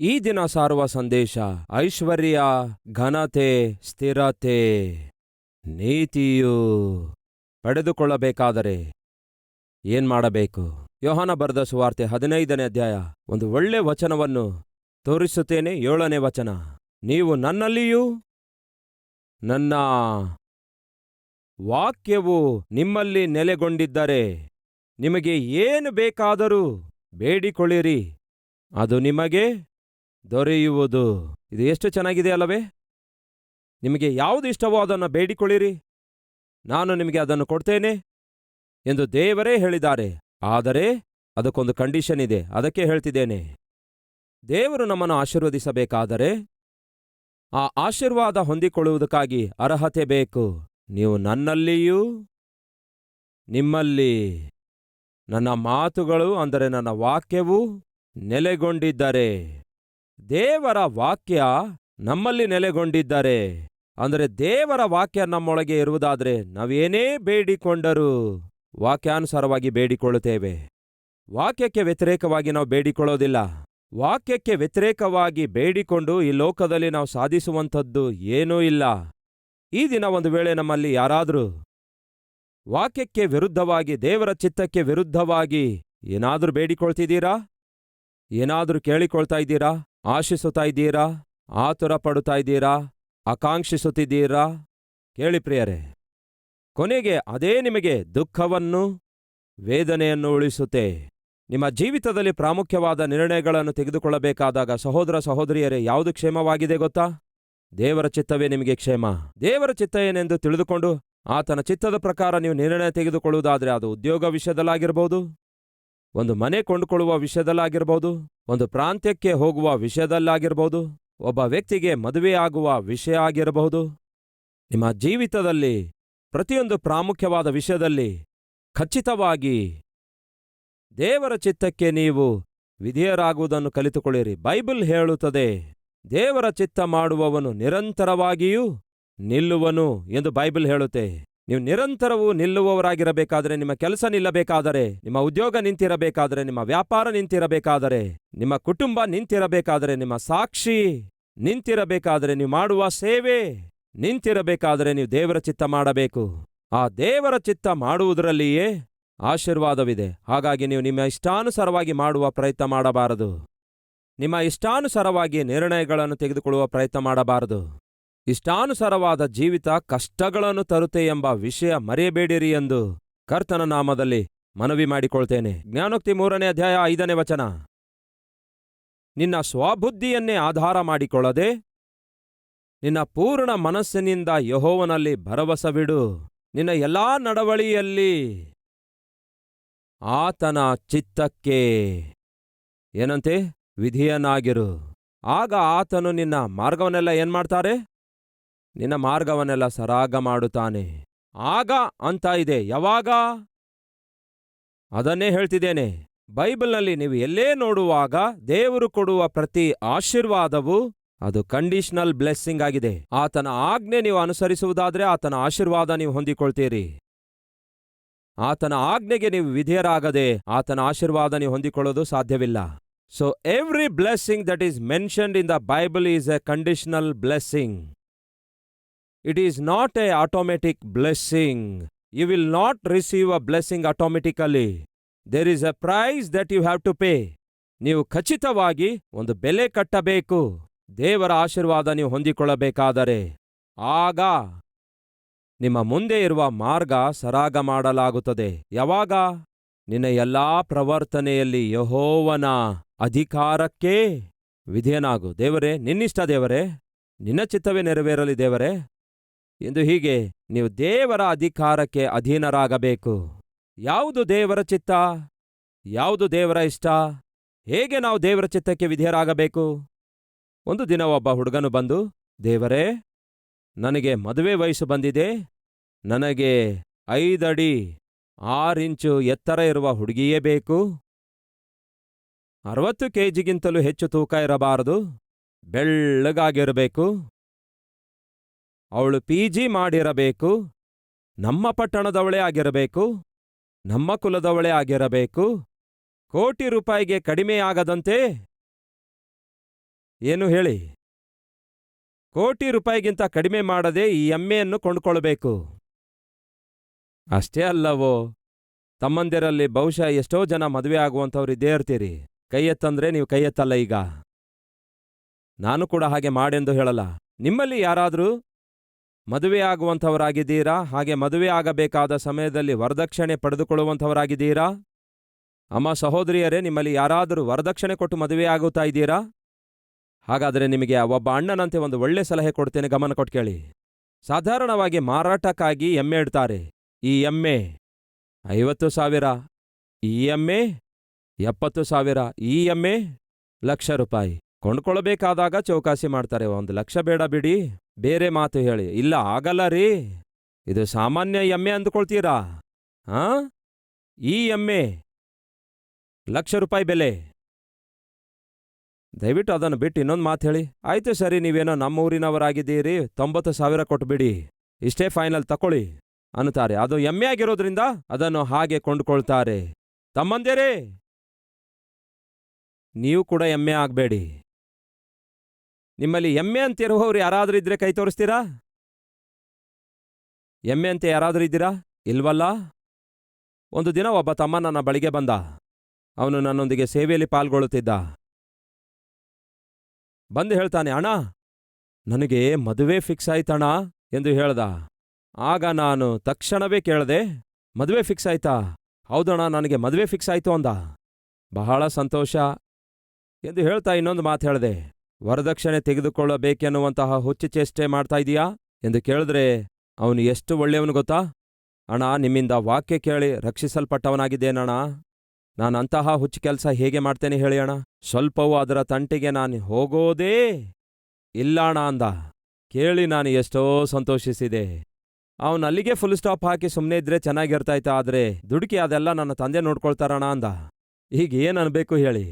ಈ ದಿನ ಸಾರುವ ಸಂದೇಶ, ಐಶ್ವರ್ಯ ಘನತೆ ಸ್ಥಿರತೆ ನೀತಿಯು ಪಡೆದುಕೊಳ್ಳಬೇಕಾದರೆ ಏನ್ ಮಾಡಬೇಕು? ಯೋಹಾನ ಬರೆದ ಸುವಾರ್ತೆ ಹದಿನೈದನೇ ಅಧ್ಯಾಯ ಒಂದು ಒಳ್ಳೆ ವಚನವನ್ನು ತೋರಿಸುತ್ತೇನೆ, ಏಳನೇ ವಚನ. ನೀವು ನನ್ನಲ್ಲಿಯೂ ನನ್ನ ವಾಕ್ಯವು ನಿಮ್ಮಲ್ಲಿ ನೆಲೆಗೊಂಡಿದ್ದರೆ ನಿಮಗೆ ಏನು ಬೇಕಾದರೂ ಬೇಡಿಕೊಳ್ಳಿರಿ. ಅದು ನಿಮಗೆ ದೊರೆಯುವುದು. ಇದು ಎಷ್ಟು ಚೆನ್ನಾಗಿದೆ ಅಲ್ಲವೇ? ನಿಮಗೆ ಯಾವುದು ಇಷ್ಟವೋ ಅದನ್ನು ಬೇಡಿಕೊಳ್ಳಿರಿ. ನಾನು ನಿಮಗೆ ಅದನ್ನು ಕೊಡ್ತೇನೆ ಎಂದು ದೇವರೇ ಹೇಳಿದ್ದಾರೆ. ಆದರೆ ಅದಕ್ಕೊಂದು ಕಂಡೀಷನ್ ಇದೆ. ಅದಕ್ಕೆ ಹೇಳ್ತಿದ್ದೇನೆ. ದೇವರು ನಮ್ಮನ್ನು ಆಶೀರ್ವದಿಸಬೇಕಾದರೆ ಆ ಆಶೀರ್ವಾದ ಹೊಂದಿಕೊಳ್ಳುವುದಕ್ಕಾಗಿ ಅರ್ಹತೆ ಬೇಕು. ನೀವು ನನ್ನಲ್ಲಿಯೂ ನಿಮ್ಮಲ್ಲಿ ನನ್ನ ಮಾತುಗಳು ಅಂದರೆ ನನ್ನ ವಾಕ್ಯವು ನೆಲೆಗೊಂಡಿದ್ದರೆ ದೇವರ ವಾಕ್ಯ ನಮ್ಮಲ್ಲಿ ನೆಲೆಗೊಂಡಿದ್ದಾರೆ, ಅಂದರೆ ದೇವರ ವಾಕ್ಯ ನಮ್ಮೊಳಗೆ ಇರುವುದಾದರೆ ನಾವೇನೇ ಬೇಡಿಕೊಂಡರೂ ವಾಕ್ಯಾನುಸಾರವಾಗಿ ಬೇಡಿಕೊಳ್ಳುತ್ತೇವೆ. ವಾಕ್ಯಕ್ಕೆ ವ್ಯತಿರೇಕವಾಗಿ ನಾವು ಬೇಡಿಕೊಳ್ಳೋದಿಲ್ಲ. ವಾಕ್ಯಕ್ಕೆ ವ್ಯತಿರೇಕವಾಗಿ ಬೇಡಿಕೊಂಡು ಈ ಲೋಕದಲ್ಲಿ ನಾವು ಸಾಧಿಸುವಂಥದ್ದು ಏನೂ ಇಲ್ಲ. ಈ ದಿನ ಒಂದು ವೇಳೆ ನಮ್ಮಲ್ಲಿ ಯಾರಾದರೂ ವಾಕ್ಯಕ್ಕೆ ವಿರುದ್ಧವಾಗಿ, ದೇವರ ಚಿತ್ತಕ್ಕೆ ವಿರುದ್ಧವಾಗಿ ಏನಾದರೂ ಬೇಡಿಕೊಳ್ತಿದ್ದೀರಾ? ಏನಾದರೂ ಕೇಳಿಕೊಳ್ತಾ ಇದ್ದೀರಾ? ಆಶಿಸುತ್ತಾ ಇದ್ದೀರಾ? ಆತುರ ಪಡುತ್ತಾ ಇದ್ದೀರಾ ಆಕಾಂಕ್ಷಿಸುತ್ತಿದ್ದೀರಾ? ಕೇಳಿ ಪ್ರಿಯರೇ, ಕೊನೆಗೆ ಅದೇ ನಿಮಗೆ ದುಃಖವನ್ನು, ವೇದನೆಯನ್ನು ಉಳಿಸುತ್ತೆ. ನಿಮ್ಮ ಜೀವಿತದಲ್ಲಿ ಪ್ರಾಮುಖ್ಯವಾದ ನಿರ್ಣಯಗಳನ್ನು ತೆಗೆದುಕೊಳ್ಳಬೇಕಾದಾಗ ಸಹೋದರ ಸಹೋದರಿಯರೇ, ಯಾವುದು ಕ್ಷೇಮವಾಗಿದೆ ಗೊತ್ತಾ? ದೇವರ ಚಿತ್ತವೇ ನಿಮಗೆ ಕ್ಷೇಮ. ದೇವರ ಚಿತ್ತ ಏನೆಂದು ತಿಳಿದುಕೊಂಡು ಆತನ ಚಿತ್ತದ ಪ್ರಕಾರ ನೀವು ನಿರ್ಣಯ ತೆಗೆದುಕೊಳ್ಳುವುದಾದರೆ ಅದು ಉದ್ಯೋಗ ವಿಷಯದಲ್ಲಾಗಿರ್ಬೋದು. ಒಂದು ಮನೆ ಕೊಂಡುಕೊಳ್ಳುವ ವಿಷಯದಲ್ಲಾಗಿರ್ಬೋದು, ಒಂದು ಪ್ರಾಂತ್ಯಕ್ಕೆ ಹೋಗುವ ವಿಷಯದಲ್ಲಾಗಿರ್ಬೋದು, ಒಬ್ಬ ವ್ಯಕ್ತಿಗೆ ಮದುವೆಯಾಗುವ ವಿಷಯ ಆಗಿರಬಹುದು ನಿಮ್ಮ ಜೀವಿತದಲ್ಲಿ, ಪ್ರತಿಯೊಂದು ಪ್ರಾಮುಖ್ಯವಾದ ವಿಷಯದಲ್ಲಿ ಖಚಿತವಾಗಿ ದೇವರ ಚಿತ್ತಕ್ಕೆ ನೀವು ವಿಧೇಯರಾಗುವುದನ್ನು ಕಲಿತುಕೊಳ್ಳಿರಿ. ಬೈಬಲ್ ಹೇಳುತ್ತದೆ, ದೇವರ ಚಿತ್ತ ಮಾಡುವವನು ನಿರಂತರವಾಗಿಯೂ ನಿಲ್ಲುವನು ಎಂದು ಬೈಬಲ್ ಹೇಳುತ್ತೆ. ನೀವು ನಿರಂತರವೂ ನಿಲ್ಲುವವರಾಗಿರಬೇಕಾದರೆ ನಿಮ್ಮ ಕೆಲಸ ನಿಲ್ಲಬೇಕಾದರೆ, ನಿಮ್ಮ ಉದ್ಯೋಗ ನಿಂತಿರಬೇಕಾದರೆ, ನಿಮ್ಮ ವ್ಯಾಪಾರ ನಿಂತಿರಬೇಕಾದರೆ, ನಿಮ್ಮ ಕುಟುಂಬ ನಿಂತಿರಬೇಕಾದರೆ, ನಿಮ್ಮ ಸಾಕ್ಷಿ ನಿಂತಿರಬೇಕಾದರೆ, ನೀವು ಮಾಡುವ ಸೇವೆ ನಿಂತಿರಬೇಕಾದರೆ ನೀವು ದೇವರ ಚಿತ್ತ ಮಾಡಬೇಕು. ಆ ದೇವರ ಚಿತ್ತ ಮಾಡುವುದರಲ್ಲಿಯೇ ಆಶೀರ್ವಾದವಿದೆ. ಹಾಗಾಗಿ ನೀವು ನಿಮ್ಮ ಇಷ್ಟಾನುಸಾರವಾಗಿ ಮಾಡುವ ಪ್ರಯತ್ನ ಮಾಡಬಾರದು. ನಿಮ್ಮ ಇಷ್ಟಾನುಸಾರವಾಗಿ ನಿರ್ಣಯಗಳನ್ನು ತೆಗೆದುಕೊಳ್ಳುವ ಪ್ರಯತ್ನ ಮಾಡಬಾರದು. ಇಷ್ಟಾನುಸಾರವಾದ ಜೀವಿತ ಕಷ್ಟಗಳನ್ನು ತರುತ್ತೆ ಎಂಬ ವಿಷಯ ಮರೆಯಬೇಡಿರಿ ಎಂದು ಕರ್ತನ ನಾಮದಲ್ಲಿ ಮನವಿ ಮಾಡಿಕೊಳ್ತೇನೆ. ಜ್ಞಾನೋಕ್ತಿ ಮೂರನೇ ಅಧ್ಯಾಯ ಐದನೇ ವಚನ. ನಿನ್ನ ಸ್ವಬುದ್ಧಿಯನ್ನೇ ಆಧಾರ ಮಾಡಿಕೊಳ್ಳದೆ ನಿನ್ನ ಪೂರ್ಣ ಮನಸ್ಸಿನಿಂದ ಯಹೋವನಲ್ಲಿ ಭರವಸವಿಡು. ನಿನ್ನ ಎಲ್ಲಾ ನಡವಳಿಯಲ್ಲಿ ಆತನ ಚಿತ್ತಕ್ಕೆ ಏನಂತೆ? ವಿಧಿಯನಾಗಿರು. ಆಗ ಆತನು ನಿನ್ನ ಮಾರ್ಗವನ್ನೆಲ್ಲ ಏನ್ಮಾಡ್ತಾರೆ? ನಿನ್ನ ಮಾರ್ಗವನ್ನೆಲ್ಲ ಸರಾಗ ಮಾಡುತ್ತಾನೆ. ಆಗ ಅಂತ ಇದೆ. ಯಾವಾಗ? ಅದನ್ನೇ ಹೇಳ್ತಿದ್ದೇನೆ. ಬೈಬಲ್ನಲ್ಲಿ ನೀವು ಎಲ್ಲೇ ನೋಡುವಾಗ ದೇವರು ಕೊಡುವ ಪ್ರತಿ ಆಶೀರ್ವಾದವು ಅದು ಕಂಡೀಷನಲ್ ಬ್ಲೆಸ್ಸಿಂಗ್ ಆಗಿದೆ. ಆತನ ಆಜ್ಞೆ ನೀವು ಅನುಸರಿಸುವುದಾದರೆ ಆತನ ಆಶೀರ್ವಾದ ನೀವು ಹೊಂದಿಕೊಳ್ತೀರಿ. ಆತನ ಆಜ್ಞೆಗೆ ನೀವು ವಿಧೇಯರಾಗದೆ ಆತನ ಆಶೀರ್ವಾದ ನೀವು ಹೊಂದಿಕೊಳ್ಳೋದು ಸಾಧ್ಯವಿಲ್ಲ. So every blessing that is mentioned in the Bible is a conditional blessing it is not a automatic blessing you will not receive a blessing automatically there is a price that you have to pay ನೀವು ಖಚಿತವಾಗಿ ಒಂದು ಬೆಲೆ ಕಟ್ಟಬೇಕು. ದೇವರ ಆಶೀರ್ವಾದ ನೀವು ಹೊಂದಿಕೊಳ್ಳಬೇಕಾದರೆ. ಆಗ ನಿಮ್ಮ ಮುಂದೆ ಇರುವ ಮಾರ್ಗ ಸರಾಗ ಮಾಡಲಾಗುತ್ತದೆ. ಯಾವಾಗ? ನಿನ್ನ ಎಲ್ಲಾ ಪ್ರವರ್ತನೆಯಲ್ಲಿ ಯಹೋವನ ಅಧಿಕಾರಕ್ಕೆ ವಿಧೇಯನಾಗು. ದೇವರೇ ನಿನ್ನಿಷ್ಟ ದೇವರೇ, ನಿನ್ನ ಚಿತ್ತವೇ ನೆರವೇರಲಿ ದೇವರೇ. ಎಂದು ಹೀಗೆ, ನೀವು ದೇವರ ಅಧಿಕಾರಕ್ಕೆ ಅಧೀನರಾಗಬೇಕು. ಯಾವುದು ದೇವರ ಚಿತ್ತ? ಯಾವುದು ದೇವರ ಇಷ್ಟ? ಹೇಗೆ ನಾವು ದೇವರ ಚಿತ್ತಕ್ಕೆ ವಿಧೇಯರಾಗಬೇಕು? ಒಂದು ದಿನ ಒಬ್ಬ ಹುಡುಗನು ಬಂದು, ದೇವರೇ, ನನಗೆ ಮದುವೆ ವಯಸ್ಸು ಬಂದಿದೆ. ನನಗೆ ಐದಡಿ ಆರಿಂಚು ಎತ್ತರ ಇರುವ ಹುಡುಗಿಯೇ ಬೇಕು. ಅರವತ್ತು ಕೆಜಿಗಿಂತಲೂ ಹೆಚ್ಚು ತೂಕ ಇರಬಾರದು. ಬೆಳ್ಳಗಾಗಿರಬೇಕು. ಅವಳು ಪಿ ಜಿ ಮಾಡಿರಬೇಕು, ನಮ್ಮ ಪಟ್ಟಣದವಳೇ ಆಗಿರಬೇಕು, ನಮ್ಮ ಕುಲದವಳೇ ಆಗಿರಬೇಕು, ಕೋಟಿ ರೂಪಾಯಿಗೆ ಕಡಿಮೆಯಾಗದಂತೆ ಏನು ಹೇಳಿ? ಕೋಟಿ ರೂಪಾಯಿಗಿಂತ ಕಡಿಮೆ ಮಾಡದೆ ಈ ಎಮ್ಮೆಯನ್ನು ಕೊಂಡ್ಕೊಳ್ಬೇಕು. ಅಷ್ಟೇ ಅಲ್ಲವೋ, ತಮ್ಮಂದಿರಲ್ಲಿ ಬಹುಶಃ ಎಷ್ಟೋ ಜನ ಮದುವೆ ಆಗುವಂಥವ್ರು ಇದ್ದೇ ಇರ್ತೀರಿ. ಕೈ ಎತ್ತಂದ್ರೆ ನೀವು ಕೈ ಎತ್ತಲ್ಲ ಈಗ. ನಾನು ಕೂಡ ಹಾಗೆ ಮಾಡೆಂದು ಹೇಳಲ್ಲ. ನಿಮ್ಮಲ್ಲಿ ಯಾರಾದರೂ ಮದುವೆ ಆಗುವಂಥವರಾಗಿದ್ದೀರಾ? ಹಾಗೆ ಮದುವೆ ಆಗಬೇಕಾದ ಸಮಯದಲ್ಲಿ ವರದಕ್ಷಿಣೆ ಪಡೆದುಕೊಳ್ಳುವಂಥವರಾಗಿದ್ದೀರಾ? ಅಮ್ಮ ಸಹೋದರಿಯರೇ, ನಿಮ್ಮಲ್ಲಿ ಯಾರಾದರೂ ವರದಕ್ಷಿಣೆ ಕೊಟ್ಟು ಮದುವೆ ಆಗುತ್ತಾ ಇದ್ದೀರಾ? ಹಾಗಾದರೆ ನಿಮಗೆ ಒಬ್ಬ ಅಣ್ಣನಂತೆ ಒಂದು ಒಳ್ಳೆ ಸಲಹೆ ಕೊಡ್ತೇನೆ, ಗಮನ ಕೊಟ್ಟು ಕೇಳಿ. ಸಾಧಾರಣವಾಗಿ ಮಾರಾಟಕ್ಕಾಗಿ ಎಮ್ಮೆ ಇಡ್ತಾರೆ. ಈ ಎಮ್ಮೆ ಐವತ್ತು ಸಾವಿರ, ಈ ಎಮ್ಮೆ ಎಪ್ಪತ್ತು ಸಾವಿರ, ಈ ಎಮ್ಮೆ ಲಕ್ಷ ರೂಪಾಯಿ. ಕೊಂಡ್ಕೊಳ್ಬೇಕಾದಾಗ ಚೌಕಾಸಿ ಮಾಡ್ತಾರೆ, ಒಂದು ಲಕ್ಷ ಬೇಡ ಬಿಡಿ. ಬೇರೆ ಮಾತು ಹೇಳಿ. ಇಲ್ಲ, ಆಗಲ್ಲ ರೀ. ಇದು ಸಾಮಾನ್ಯ ಎಮ್ಮೆ ಅಂದುಕೊಳ್ತೀರಾ? ಆ? ಈ ಎಮ್ಮೆ. ಲಕ್ಷ ರೂಪಾಯಿ ಬೆಲೆ. ದಯವಿಟ್ಟು ಅದನ್ನು ಬಿಟ್ಟು ಇನ್ನೊಂದು ಮಾತು ಹೇಳಿ. ಆಯ್ತು ಸರಿ, ನೀವೇನೋ ನಮ್ಮ ಊರಿನವರಾಗಿದ್ದೀರಿ. ತೊಂಬತ್ತು ಸಾವಿರ ಕೊಟ್ಬಿಡಿ. ಇಷ್ಟೇ ಫೈನಲ್ ತಕೊಳ್ಳಿ, ಅನ್ನುತ್ತಾರೆ. ಅದು ಎಮ್ಮೆ ಆಗಿರೋದ್ರಿಂದ ಅದನ್ನು ಹಾಗೆ ಕೊಂಡುಕೊಳ್ತಾರೆ. ತಮ್ಮಂದೇರೇ, ನೀವು ಕೂಡ ಎಮ್ಮೆ ಆಗ್ಬೇಡಿ. ನಿಮ್ಮಲ್ಲಿ ಎಮ್ಮೆ ಅಂತಿರುವವರು ಯಾರಾದರೂ ಇದ್ರೆ ಕೈ ತೋರಿಸ್ತೀರಾ? ಎಮ್ಮೆ ಅಂತ ಯಾರಾದರೂ ಇದ್ದೀರಾ? ಇಲ್ವಲ್ಲ? ಒಂದು ದಿನ ಒಬ್ಬ ತಮ್ಮ ನನ್ನ ಬಳಿಗೆ ಬಂದ. ಅವನು ನನ್ನೊಂದಿಗೆ ಸೇವೆಯಲ್ಲಿ ಪಾಲ್ಗೊಳ್ಳುತ್ತಿದ್ದ. ಬಂದು ಹೇಳ್ತಾನೆ, ಅಣ್ಣ, ನನಗೆ ಮದುವೆ ಫಿಕ್ಸ್ ಆಯ್ತಣ ಎಂದು ಹೇಳ್ದ. ಆಗ ನಾನು ತಕ್ಷಣವೇ ಕೇಳದೆ, ಮದುವೆ ಫಿಕ್ಸ್ ಆಯ್ತಾ? ಹೌದಣ್ಣ, ನನಗೆ ಮದುವೆ ಫಿಕ್ಸ್ ಆಯ್ತು ಅಂದ. ಬಹಳ ಸಂತೋಷ ಎಂದು ಹೇಳ್ತಾ ಇನ್ನೊಂದು ಮಾತು ಹೇಳ್ದೆ. ವರದಕ್ಷಿಣೆ ತೆಗೆದುಕೊಳ್ಳಬೇಕೆನ್ನುವಂತಹ ಹುಚ್ಚು ಚೇಷ್ಟೆ ಮಾಡ್ತಾ ಇದೀಯಾ? ಎಂದು ಕೇಳಿದ್ರೆ, ಅವನು ಎಷ್ಟು ಒಳ್ಳೆಯವನು ಗೊತ್ತಾ? ಅಣ್ಣ, ನಿಮ್ಮಿಂದ ವಾಕ್ಯ ಕೇಳಿ ರಕ್ಷಿಸಲ್ಪಟ್ಟವನಾಗಿದ್ದೇನಣ್ಣ. ಅಂತಹ ಹುಚ್ಚು ಕೆಲಸ ಹೇಗೆ ಮಾಡ್ತೇನೆ ಹೇಳಿ ಅಣ್ಣ. ಸ್ವಲ್ಪವೂ ಅದರ ತಂಟೆಗೆ ನಾನು ಹೋಗೋದೇ ಇಲ್ಲ ಅಣ್ಣ ಅಂದ. ಕೇಳಿ ನಾನು ಎಷ್ಟೋ ಸಂತೋಷಿಸಿದೆ. ಅವನು ಅಲ್ಲಿಗೆ ಫುಲ್ ಸ್ಟಾಪ್ ಹಾಕಿ ಸುಮ್ಮನೆ ಇದ್ರೆ ಚೆನ್ನಾಗಿರ್ತಾಯ್ತ, ಆದರೆ ದುಡುಕಿ ಅದೆಲ್ಲ ನನ್ನ ತಂದೆ ನೋಡ್ಕೊಳ್ತಾರಣ ಅಂದ. ಈಗ ಏನ್ ಅನ್ಬೇಕು ಹೇಳಿ.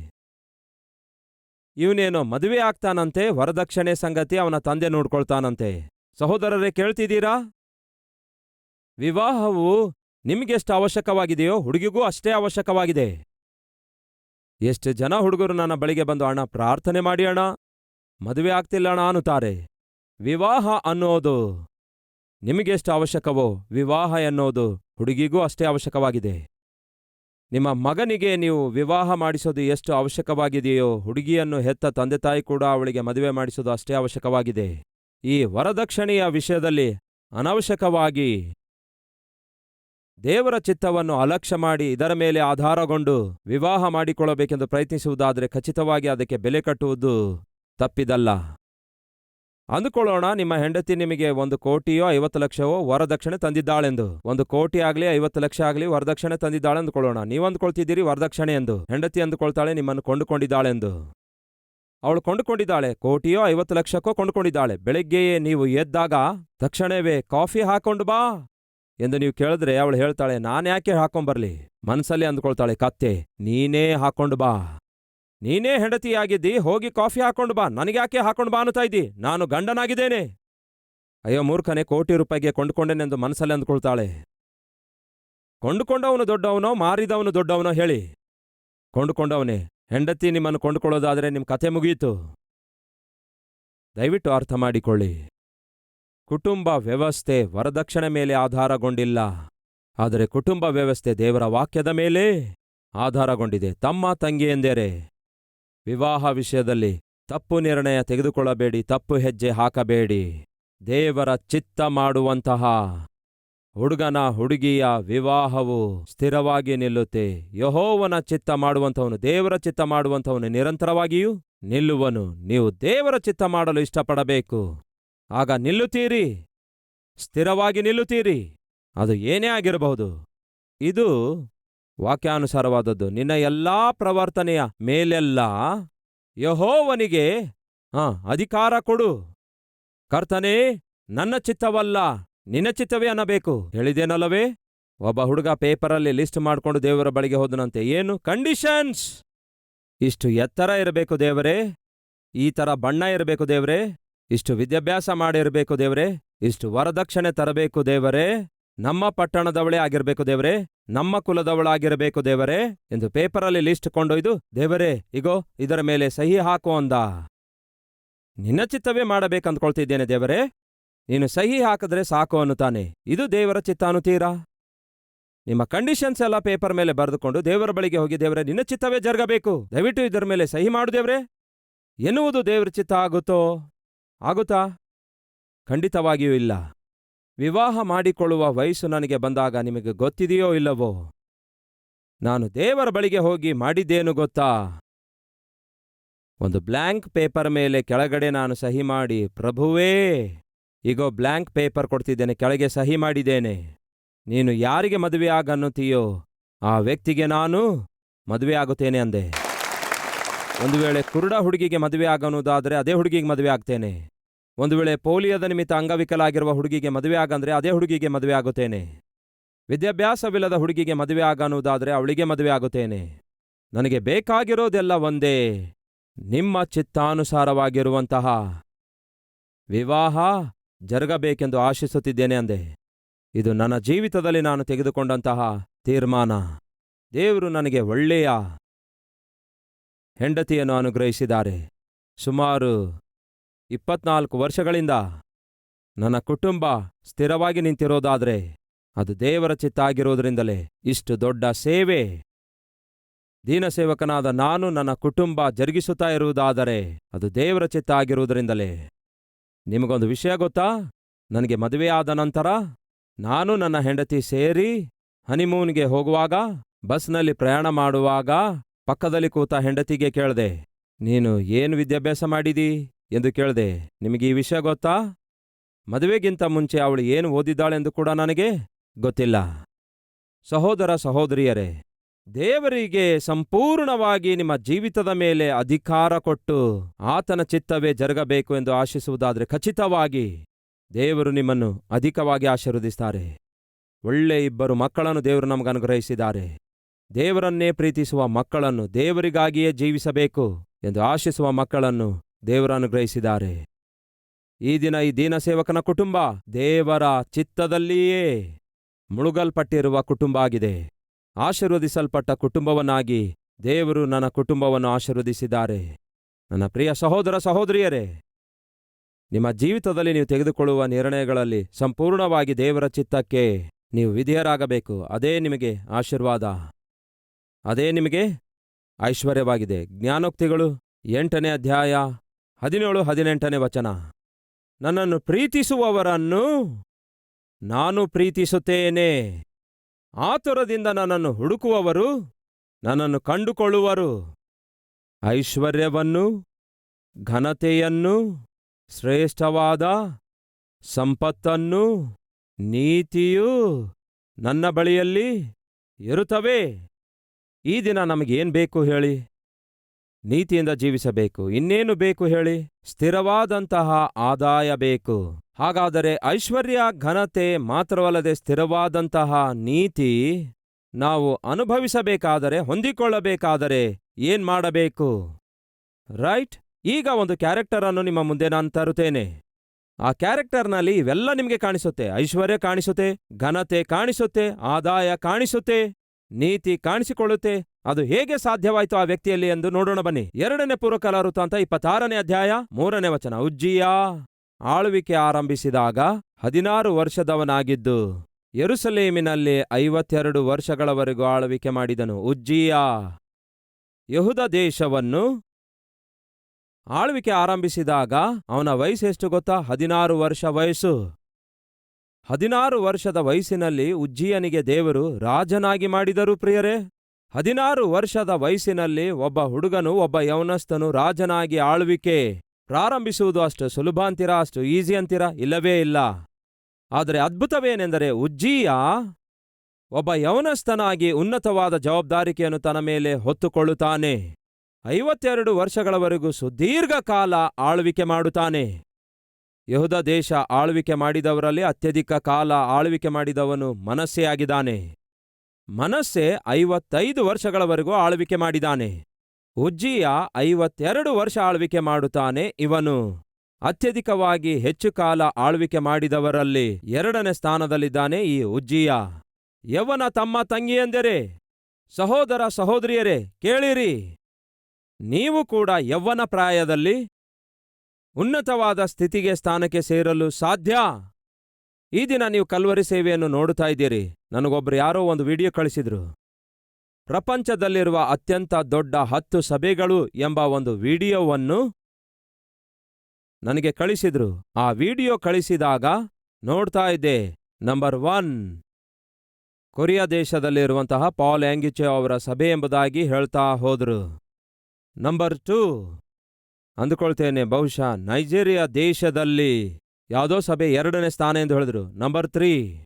ಇವನೇನೋ ಮದುವೆ ಆಗ್ತಾನಂತೆ, ವರದಕ್ಷಿಣೆ ಸಂಗತಿ ಅವನ ತಂದೆ ನೋಡ್ಕೊಳ್ತಾನಂತೆ. ಸಹೋದರರೇ, ಕೇಳ್ತಿದ್ದೀರಾ? ವಿವಾಹವು ನಿಮಗೆಷ್ಟು ಅವಶ್ಯಕವಾಗಿದೆಯೋ, ಹುಡುಗಿಗೂ ಅಷ್ಟೇ ಅವಶ್ಯಕವಾಗಿದೆ. ಎಷ್ಟು ಜನ ಹುಡುಗರು ನನ್ನ ಬಳಿಗೆ ಬಂದು, ಅಣ್ಣ, ಪ್ರಾರ್ಥನೆ ಮಾಡಿ ಅಣ್ಣ. ಮದುವೆ ಆಗ್ತಿಲ್ಲ ಅಣ್ಣ, ಅನ್ನುತ್ತಾರೆ. ವಿವಾಹ ಅನ್ನೋದು ನಿಮಗೆಷ್ಟು ಅವಶ್ಯಕವೋ, ವಿವಾಹ ಎನ್ನೋದು ಹುಡುಗಿಗೂ ಅಷ್ಟೇ ಅವಶ್ಯಕವಾಗಿದೆ. ನಿಮ್ಮ ಮಗನಿಗೆ ನೀವು ವಿವಾಹ ಮಾಡಿಸೋದು ಎಷ್ಟು ಅವಶ್ಯಕವಾಗಿದೆಯೋ, ಹುಡುಗಿಯನ್ನು ಹೆತ್ತ ತಂದೆ ತಾಯಿ ಕೂಡ ಅವಳಿಗೆ ಮದುವೆ ಮಾಡಿಸೋದು ಅಷ್ಟೇ ಅವಶ್ಯಕವಾಗಿದೆ. ಈ ವರದಕ್ಷಿಣೆಯ ವಿಷಯದಲ್ಲಿ ಅನವಶ್ಯಕವಾಗಿ ದೇವರ ಚಿತ್ತವನ್ನು ಅಲಕ್ಷ್ಯ ಮಾಡಿ ಇದರ ಮೇಲೆ ಆಧಾರಗೊಂಡು ವಿವಾಹ ಮಾಡಿಕೊಳ್ಳಬೇಕೆಂದು ಪ್ರಯತ್ನಿಸುವುದಾದರೆ ಖಚಿತವಾಗಿ ಅದಕ್ಕೆ ಬೆಲೆ ಕಟ್ಟುವುದು ತಪ್ಪಿದಲ್ಲ. ಅಂದುಕೊಳ್ಳೋಣ, ನಿಮ್ಮ ಹೆಂಡತಿ ನಿಮಗೆ ಒಂದು ಕೋಟಿಯೋ ಐವತ್ತು ಲಕ್ಷವೋ ವರದಕ್ಷಿಣೆ ತಂದಿದ್ದಾಳೆಂದು. ಒಂದು ಕೋಟಿ ಆಗಲಿ, ಐವತ್ತು ಲಕ್ಷ ಆಗಲಿ ವರದಕ್ಷಿಣೆ ತಂದಿದ್ದಾಳೆ ಅಂದುಕೊಳ್ಳೋಣ. ನೀವು ಅಂದ್ಕೊಳ್ತಿದ್ದೀರಿ ವರದಕ್ಷಿಣೆ ಎಂದು. ಹೆಂಡತಿ ಅಂದುಕೊಳ್ತಾಳೆ, ನಿಮ್ಮನ್ನು ಕೊಂಡುಕೊಂಡಿದ್ದಾಳೆಂದು. ಅವಳು ಕೊಂಡುಕೊಂಡಿದ್ದಾಳೆ, ಕೋಟಿಯೋ ಐವತ್ತು ಲಕ್ಷಕ್ಕೋ ಕೊಂಡುಕೊಂಡಿದ್ದಾಳೆ. ಬೆಳಿಗ್ಗೆಯೇ ನೀವು ಎದ್ದಾಗ ತಕ್ಷಣವೇ ಕಾಫಿ ಹಾಕೊಂಡು ಬಾ ಎಂದು ನೀವು ಕೇಳಿದ್ರೆ ಅವಳು ಹೇಳ್ತಾಳೆ, ನಾನ್ಯಾಕೆ ಹಾಕೊಂಬರ್ಲಿ? ಮನಸ್ಸಲ್ಲಿ ಅಂದ್ಕೊಳ್ತಾಳೆ, ಕತ್ತೆ, ನೀನೇ ಹಾಕೊಂಡು ಬಾ. ನೀನೇ ಹೆಂಡತಿಯಾಗಿದ್ದಿ, ಹೋಗಿ ಕಾಫಿ ಹಾಕೊಂಡು ಬಾ. ನನಗ್ಯಾಕೆ ಹಾಕೊಂಡು ಬಾ ಅನ್ನುತ್ತಾ ಇದ್ದಿ? ನಾನು ಗಂಡನಾಗಿದ್ದೇನೆ. ಅಯ್ಯೋ, ಮೂರ್ಖನೆ, ಕೋಟಿ ರೂಪಾಯಿಗೆ ಕೊಂಡುಕೊಂಡೆನೆಂದು ಮನಸ್ಸಲ್ಲಿ ಅಂದುಕೊಳ್ತಾಳೆ. ಕೊಂಡುಕೊಂಡವನು ದೊಡ್ಡವನೋ, ಮಾರಿದವನು ದೊಡ್ಡವನೋ ಹೇಳಿ. ಕೊಂಡುಕೊಂಡವನೇ, ಹೆಂಡತಿ ನಿಮ್ಮನ್ನು ಕೊಂಡುಕೊಳ್ಳೋದಾದರೆ ನಿಮ್ಮ ಕತೆ ಮುಗಿಯಿತು ದಯವಿಟ್ಟು ಅರ್ಥ ಮಾಡಿಕೊಳ್ಳಿ. ಕುಟುಂಬ ವ್ಯವಸ್ಥೆ ವರದಕ್ಷಿಣೆ ಮೇಲೆ ಆಧಾರಗೊಂಡಿಲ್ಲ. ಆದರೆ ಕುಟುಂಬ ವ್ಯವಸ್ಥೆ ದೇವರ ವಾಕ್ಯದ ಮೇಲೆ ಆಧಾರಗೊಂಡಿದೆ. ತಮ್ಮ ತಂಗಿ ತಂಗಿಯೆಂದರೆ ವಿವಾಹ ವಿಷಯದಲ್ಲಿ ತಪ್ಪು ನಿರ್ಣಯ ತೆಗೆದುಕೊಳ್ಳಬೇಡಿ, ತಪ್ಪು ಹೆಜ್ಜೆ ಹಾಕಬೇಡಿ. ದೇವರ ಚಿತ್ತ ಮಾಡುವಂತಹ ಹುಡುಗನ ಹುಡುಗಿಯ ವಿವಾಹವು ಸ್ಥಿರವಾಗಿ ನಿಲ್ಲುತ್ತೆ. ಯಹೋವನ ಚಿತ್ತ ಮಾಡುವಂಥವನು ದೇವರ ಚಿತ್ತ ಮಾಡುವಂಥವನು ನಿರಂತರವಾಗಿಯೂ ನಿಲ್ಲುವನು. ನೀವು ದೇವರ ಚಿತ್ತ ಮಾಡಲು ಇಷ್ಟಪಡಬೇಕು. ಆಗ ನಿಲ್ಲುತ್ತೀರಿ. ಸ್ಥಿರವಾಗಿ ನಿಲ್ಲುತ್ತೀರಿ. ಅದು ಏನೇ ಆಗಿರಬಹುದು. ಇದು ವಾಕ್ಯಾನುಸಾರವಾದದ್ದು. ನಿನ್ನ ಎಲ್ಲಾ ಪ್ರವರ್ತನೆಯ ಮೇಲೆಲ್ಲ ಯಹೋವನಿಗೆ ಆ ಅಧಿಕಾರ ಕೊಡು. ಕರ್ತನೇ, ನನ್ನ ಚಿತ್ತವಲ್ಲ, ನಿನ್ನ ಚಿತ್ತವೇ ಅನ್ನಬೇಕು. ಹೇಳಿದೇನಲ್ಲವೇ? ಒಬ್ಬ ಹುಡುಗ ಪೇಪರಲ್ಲಿ ಲಿಸ್ಟ್ ಮಾಡ್ಕೊಂಡು ದೇವರ ಬಳಿಗೆ ಹೋದನಂತೆ. ಏನು? ಕಂಡೀಷನ್ಸ್. ಇಷ್ಟು ಎತ್ತರ ಇರಬೇಕು ದೇವರೇ. ಈ ಥರ ಬಣ್ಣ ಇರಬೇಕು ದೇವರೇ. ಇಷ್ಟು ವಿದ್ಯಾಭ್ಯಾಸ ಮಾಡಿರಬೇಕು ದೇವರೇ. ಇಷ್ಟು ವರದಕ್ಷಿಣೆ ತರಬೇಕು ದೇವರೇ. ನಮ್ಮ ಪಟ್ಟಣದವಳೇ ಆಗಿರಬೇಕು ದೇವರೇ. ನಮ್ಮ ಕುಲದವಳಾಗಿರಬೇಕು ದೇವರೇ ಎಂದು ಪೇಪರಲ್ಲಿ ಲಿಸ್ಟ್ ಕೊಂಡೊಯ್ದು, ದೇವರೇ, ಇಗೋ, ಇದರ ಮೇಲೆ ಸಹಿ ಹಾಕು ಅಂದ. ನಿನ್ನ ಚಿತ್ತವೇ ಮಾಡಬೇಕಂದ್ಕೊಳ್ತಿದ್ದೇನೆ ದೇವರೇ. ನೀನು ಸಹಿ ಹಾಕಿದ್ರೆ ಸಾಕು ಅನ್ನುತ್ತಾನೆ. ಇದು ದೇವರ ಚಿತ್ತ ಅನ್ನುತ್ತೀರಾ ನಿಮ್ಮ ಕಂಡೀಷನ್ಸ್ ಎಲ್ಲ ಪೇಪರ್ ಮೇಲೆ ಬರೆದುಕೊಂಡು ದೇವರ ಬಳಿಗೆ ಹೋಗಿ, ದೇವರೇ, ನಿನ್ನ ಚಿತ್ತವೇ ಜರುಗಬೇಕು. ದಯವಿಟ್ಟು ಇದರ ಮೇಲೆ ಸಹಿ ಮಾಡು ದೇವರೇ. ಎನ್ನುವುದು ದೇವರ ಚಿತ್ತ ಆಗುತ್ತೋ? ಆಗುತ್ತಾ? ಖಂಡಿತವಾಗಿಯೂ ಇಲ್ಲ. ವಿವಾಹ ಮಾಡಿಕೊಳ್ಳುವ ವಯಸ್ಸು ನನಗೆ ಬಂದಾಗ ನಿಮಗೆ ಗೊತ್ತಿದೆಯೋ ಇಲ್ಲವೋ? ನಾನು ದೇವರ ಬಳಿಗೆ ಹೋಗಿ ಮಾಡಿದ್ದೇನು ಗೊತ್ತಾ? ಒಂದು ಬ್ಲ್ಯಾಂಕ್ ಪೇಪರ್ ಮೇಲೆ ಕೆಳಗಡೆ ನಾನು ಸಹಿ ಮಾಡಿ, ಪ್ರಭುವೇ ಈಗೋ ಬ್ಲ್ಯಾಂಕ್ ಪೇಪರ್ ಕೊಡ್ತಿದ್ದೇನೆ, ಕೆಳಗೆ ಸಹಿ ಮಾಡಿದ್ದೇನೆ. ನೀನು ಯಾರಿಗೆ ಮದುವೆ ಆಗನ್ನುತ್ತೀಯೋ, ಆ ವ್ಯಕ್ತಿಗೆ ನಾನು ಮದುವೆ ಆಗುತ್ತೇನೆ ಅಂದೆ. ಒಂದು ವೇಳೆ ಕುರುಡ ಹುಡುಗಿಗೆ ಮದುವೆ ಆಗನ್ನುವುದಾದರೆ ಅದೇ ಹುಡುಗಿಗೆ ಮದುವೆ ಆಗ್ತೇನೆ. ಒಂದು ವೇಳೆ ಪೋಲಿಯೋದ ನಿಮಿತ್ತ ಅಂಗವಿಕಲಾಗಿರುವ ಹುಡುಗಿಗೆ ಮದುವೆ ಆಗಂದ್ರೆ ಅದೇ ಹುಡುಗಿಗೆ ಮದುವೆ ಆಗುತ್ತೇನೆ. ವಿದ್ಯಾಭ್ಯಾಸವಿಲ್ಲದ ಹುಡುಗಿಗೆ ಮದುವೆ ಆಗನ್ನುವುದಾದರೆ ಅವಳಿಗೆ ಮದುವೆ ಆಗುತ್ತೇನೆ. ನನಗೆ ಬೇಕಾಗಿರೋದೆಲ್ಲ ಒಂದೇ, ನಿಮ್ಮ ಚಿತ್ತಾನುಸಾರವಾಗಿರುವಂತಹ ವಿವಾಹ ಜರುಗಬೇಕೆಂದು ಆಶಿಸುತ್ತಿದ್ದೇನೆ ಅಂದೆ. ಇದು ನನ್ನ ಜೀವಿತದಲ್ಲಿ ನಾನು ತೆಗೆದುಕೊಂಡಂತಹ ತೀರ್ಮಾನ. ದೇವರು ನನಗೆ ಒಳ್ಳೆಯ ಹೆಂಡತಿಯನ್ನು ಅನುಗ್ರಹಿಸಿದ್ದಾರೆ. ಸುಮಾರು ಇಪ್ಪತ್ನಾಲ್ಕು ವರ್ಷಗಳಿಂದ ನನ್ನ ಕುಟುಂಬ ಸ್ಥಿರವಾಗಿ ನಿಂತಿರೋದಾದ್ರೆ ಅದು ದೇವರ ಚಿತ್ತ ಆಗಿರೋದ್ರಿಂದಲೇ ಇಷ್ಟು ದೊಡ್ಡ ಸೇವೆ. ದೀನಸೇವಕನಾದ ನಾನು ನನ್ನ ಕುಟುಂಬ ಜರುಗಿಸುತ್ತಾ ಇರುವುದಾದರೆ ಅದು ದೇವರ ಚಿತ್ತ ಆಗಿರುವುದರಿಂದಲೇ ನಿಮಗೊಂದು ವಿಷಯ ಗೊತ್ತಾ? ನನಗೆ ಮದುವೆಯಾದ ನಂತರ ನಾನು ನನ್ನ ಹೆಂಡತಿ ಸೇರಿ ಹನಿಮೂನ್ಗೆ ಹೋಗುವಾಗ, ಬಸ್ನಲ್ಲಿ ಪ್ರಯಾಣ ಮಾಡುವಾಗ ಪಕ್ಕದಲ್ಲಿ ಕೂತ ಹೆಂಡತಿಗೆ ಕೇಳ್ದೆ, ನೀನು ಏನು ವಿದ್ಯಾಭ್ಯಾಸ ಮಾಡಿದಿ? ಎಂದು ಕೇಳಿದೆ, ನಿಮಗೆ ಈ ವಿಷಯ ಗೊತ್ತಾ? ಮದುವೆಗಿಂತ ಮುಂಚೆ ಅವಳು ಏನು ಓದಿದ್ದಾಳೆಂದು ಕೂಡ ನನಗೆ ಗೊತ್ತಿಲ್ಲ. ಸಹೋದರ ಸಹೋದರಿಯರೇ, ದೇವರಿಗೆ ಸಂಪೂರ್ಣವಾಗಿ ನಿಮ್ಮ ಜೀವಿತದ ಮೇಲೆ ಅಧಿಕಾರ ಕೊಟ್ಟು ಆತನ ಚಿತ್ತವೇ ಜರುಗಬೇಕು ಎಂದು ಆಶಿಸುವುದಾದರೆ ಖಚಿತವಾಗಿ ದೇವರು ನಿಮ್ಮನ್ನು ಅಧಿಕವಾಗಿ ಆಶೀರ್ವದಿಸ್ತಾರೆ. ಒಳ್ಳೆ ಇಬ್ಬರು ಮಕ್ಕಳನ್ನು ದೇವರು ನಮಗೆ ಅನುಗ್ರಹಿಸಿದ್ದಾರೆ. ದೇವರನ್ನೇ ಪ್ರೀತಿಸುವ ಮಕ್ಕಳನ್ನು ದೇವರಿಗಾಗಿಯೇ ಜೀವಿಸಬೇಕು ಎಂದು ಆಶಿಸುವ ಮಕ್ಕಳನ್ನು ದೇವರು ಅನುಗ್ರಹಿಸಿದ್ದಾರೆ ಈ ದಿನ ಈ ದೀನಸೇವಕನ ಕುಟುಂಬ ದೇವರ ಚಿತ್ತದಲ್ಲಿಯೇ ಮುಳುಗಲ್ಪಟ್ಟಿರುವ ಕುಟುಂಬ ಆಗಿದೆ. ಆಶೀರ್ವದಿಸಲ್ಪಟ್ಟ ಕುಟುಂಬವನ್ನಾಗಿ ದೇವರು ನನ್ನ ಕುಟುಂಬವನ್ನು ಆಶೀರ್ವದಿಸಿದ್ದಾರೆ. ನನ್ನ ಪ್ರಿಯ ಸಹೋದರ ಸಹೋದರಿಯರೇ, ನಿಮ್ಮ ಜೀವಿತದಲ್ಲಿ ನೀವು ತೆಗೆದುಕೊಳ್ಳುವ ನಿರ್ಣಯಗಳಲ್ಲಿ ಸಂಪೂರ್ಣವಾಗಿ ದೇವರ ಚಿತ್ತಕ್ಕೆ ನೀವು ವಿಧೇಯರಾಗಬೇಕು. ಅದೇ ನಿಮಗೆ ಆಶೀರ್ವಾದ. ಅದೇ ನಿಮಗೆ ಐಶ್ವರ್ಯವಾಗಿದೆ. ಜ್ಞಾನೋಕ್ತಿಗಳು ಎಂಟನೇ ಅಧ್ಯಾಯ ಹದಿನೇಳು, ಹದಿನೆಂಟನೇ ವಚನ. ನನ್ನನ್ನು ಪ್ರೀತಿಸುವವರನ್ನು ನಾನು ಪ್ರೀತಿಸುತ್ತೇನೆ. ಆತುರದಿಂದ ನನ್ನನ್ನು ಹುಡುಕುವವರು ನನ್ನನ್ನು ಕಂಡುಕೊಳ್ಳುವರು. ಐಶ್ವರ್ಯವನ್ನು, ಘನತೆಯನ್ನು, ಶ್ರೇಷ್ಠವಾದ ಸಂಪತ್ತನ್ನು, ನೀತಿಯು ನನ್ನ ಬಳಿಯಲ್ಲಿ ಇರುತ್ತವೆ. ಈ ದಿನ ನಮಗೇನು ಬೇಕು ಹೇಳಿ? ನೀತಿಯಿಂದ ಜೀವಿಸಬೇಕು. ಇನ್ನೇನು ಬೇಕು ಹೇಳಿ? ಸ್ಥಿರವಾದಂತಹ ಆದಾಯ ಬೇಕು. ಹಾಗಾದರೆ ಐಶ್ವರ್ಯ ಘನತೆ ಮಾತ್ರವಲ್ಲದೆ ಸ್ಥಿರವಾದಂತಹ ನೀತಿ ನಾವು ಅನುಭವಿಸಬೇಕಾದರೆ, ಹೊಂದಿಕೊಳ್ಳಬೇಕಾದರೆ ಏನ್ ಮಾಡಬೇಕು? ರೈಟ್? ಈಗ ಒಂದು ಕ್ಯಾರೆಕ್ಟರ್ ಅನ್ನು ನಿಮ್ಮ ಮುಂದೆ ನಾನು ತರುತ್ತೇನೆ. ಆ ಕ್ಯಾರೆಕ್ಟರ್ನಲ್ಲಿ ಇವೆಲ್ಲ ನಿಮಗೆ ಕಾಣಿಸುತ್ತೆ. ಐಶ್ವರ್ಯ ಕಾಣಿಸುತ್ತೆ, ಘನತೆ ಕಾಣಿಸುತ್ತೆ, ಆದಾಯ ಕಾಣಿಸುತ್ತೆ, ನೀತಿ ಕಾಣಿಸಿಕೊಳ್ಳುತ್ತೆ ಅದು ಹೇಗೆ ಸಾಧ್ಯವಾಯಿತು ಆ ವ್ಯಕ್ತಿಯಲ್ಲಿ ಎಂದು ನೋಡೋಣ ಬನ್ನಿ. ಎರಡನೇ ಪೂರ್ವಕಾಲ ವೃತ್ತಾಂತ ಇಪ್ಪತ್ತಾರನೇ ಅಧ್ಯಾಯ ಮೂರನೇ ವಚನ. ಉಜ್ಜಿಯ ಆಳ್ವಿಕೆ ಆರಂಭಿಸಿದಾಗ ಹದಿನಾರು ವರ್ಷದವನಾಗಿದ್ದು ಯರುಸಲೇಮಿನಲ್ಲಿ ಐವತ್ತೆರಡು ವರ್ಷಗಳವರೆಗೂ ಆಳ್ವಿಕೆ ಮಾಡಿದನು. ಉಜ್ಜಿಯ ಯಹುದ ದೇಶವನ್ನು ಆಳ್ವಿಕೆ ಆರಂಭಿಸಿದಾಗ ಅವನ ವಯಸ್ಸೆಷ್ಟು ಗೊತ್ತಾ? ಹದಿನಾರು ವರ್ಷ ವಯಸ್ಸು. ಹದಿನಾರು ವರ್ಷದ ವಯಸ್ಸಿನಲ್ಲಿ ಉಜ್ಜಿಯನಿಗೆ ದೇವರು ರಾಜನಾಗಿ ಮಾಡಿದರು ಪ್ರಿಯರೇ. ಹದಿನಾರು ವರ್ಷದ ವಯಸ್ಸಿನಲ್ಲಿ ಒಬ್ಬ ಹುಡುಗನು, ಒಬ್ಬ ಯೌನಸ್ಥನು ರಾಜನಾಗಿ ಆಳ್ವಿಕೆ ಪ್ರಾರಂಭಿಸುವುದು ಅಷ್ಟು ಸುಲಭ ಅಂತೀರಾ, ಅಷ್ಟು ಈಸಿ ಅಂತೀರಾ? ಇಲ್ಲವೇ ಇಲ್ಲ. ಆದರೆ ಅದ್ಭುತವೇನೆಂದರೆ ಉಜ್ಜೀಯ ಒಬ್ಬ ಯೌನಸ್ಥನಾಗಿ ಉನ್ನತವಾದ ಜವಾಬ್ದಾರಿಕೆಯನ್ನು ತನ್ನ ಮೇಲೆ ಹೊತ್ತುಕೊಳ್ಳುತ್ತಾನೆ. ಐವತ್ತೆರಡು ವರ್ಷಗಳವರೆಗೂ ಸುದೀರ್ಘ ಕಾಲ ಆಳ್ವಿಕೆ ಮಾಡುತ್ತಾನೆ. ಯಹುದ ದೇಶ ಆಳ್ವಿಕೆ ಮಾಡಿದವರಲ್ಲಿ ಅತ್ಯಧಿಕ ಕಾಲ ಆಳ್ವಿಕೆ ಮಾಡಿದವನು ಮನಸ್ಸೇ ಆಗಿದ್ದಾನೆ ಮನಸ್ಸೆ ಐವತ್ತೈದು ವರ್ಷಗಳವರೆಗೂ ಆಳ್ವಿಕೆ ಮಾಡಿದಾನೆ. ಉಜ್ಜಿಯ ಐವತ್ತೆರಡು ವರ್ಷ ಆಳ್ವಿಕೆ ಮಾಡುತ್ತಾನೆ ಇವನು. ಅತ್ಯಧಿಕವಾಗಿ ಹೆಚ್ಚು ಕಾಲ ಆಳ್ವಿಕೆ ಮಾಡಿದವರಲ್ಲಿ ಎರಡನೇ ಸ್ಥಾನದಲ್ಲಿದ್ದಾನೆ ಈ ಉಜ್ಜಿಯ. ಯವನ ತಮ್ಮ ತಂಗಿಯಂದರೆ, ಸಹೋದರ ಸಹೋದರಿಯರೇ, ಕೇಳಿರಿ. ನೀವು ಕೂಡ ಯವ್ವನ ಪ್ರಾಯದಲ್ಲಿ ಉನ್ನತವಾದ ಸ್ಥಿತಿಗೆ ಸ್ಥಾನಕ್ಕೆ ಸೇರಲು ಸಾಧ್ಯ? ಈ ದಿನ ನೀವು ಕಲ್ವರಿ ಸೇವೆಯನ್ನು ನೋಡುತ್ತಾ ಇದ್ದೀರಿ. ನನಗೊಬ್ರು ಯಾರೋ ಒಂದು ವಿಡಿಯೋ ಕಳಿಸಿದ್ರು. ಪ್ರಪಂಚದಲ್ಲಿರುವ ಅತ್ಯಂತ ದೊಡ್ಡ ಹತ್ತು ಸಭೆಗಳು ಎಂಬ ಒಂದು ವಿಡಿಯೋವನ್ನು ನನಗೆ ಕಳಿಸಿದ್ರು. ಆ ವಿಡಿಯೋ ಕಳಿಸಿದಾಗ ನೋಡ್ತಾ ಇದ್ದೆ. Number one. ಕೊರಿಯಾ ದೇಶದಲ್ಲಿರುವಂತಹ ಪಾಲ್ ಆಂಗಿಚೆ ಅವರ ಸಭೆ ಎಂಬುದಾಗಿ ಹೇಳ್ತಾ ಹೋದ್ರು. Number two. ಅಂದುಕೊಳ್ತೇನೆ, ಬಹುಶಃ ನೈಜೀರಿಯಾ ದೇಶದಲ್ಲಿ ಯಾವುದೋ ಸಭೆ ಎರಡನೇ ಸ್ಥಾನ ಎಂದು ಹೇಳಿದ್ರು. Number three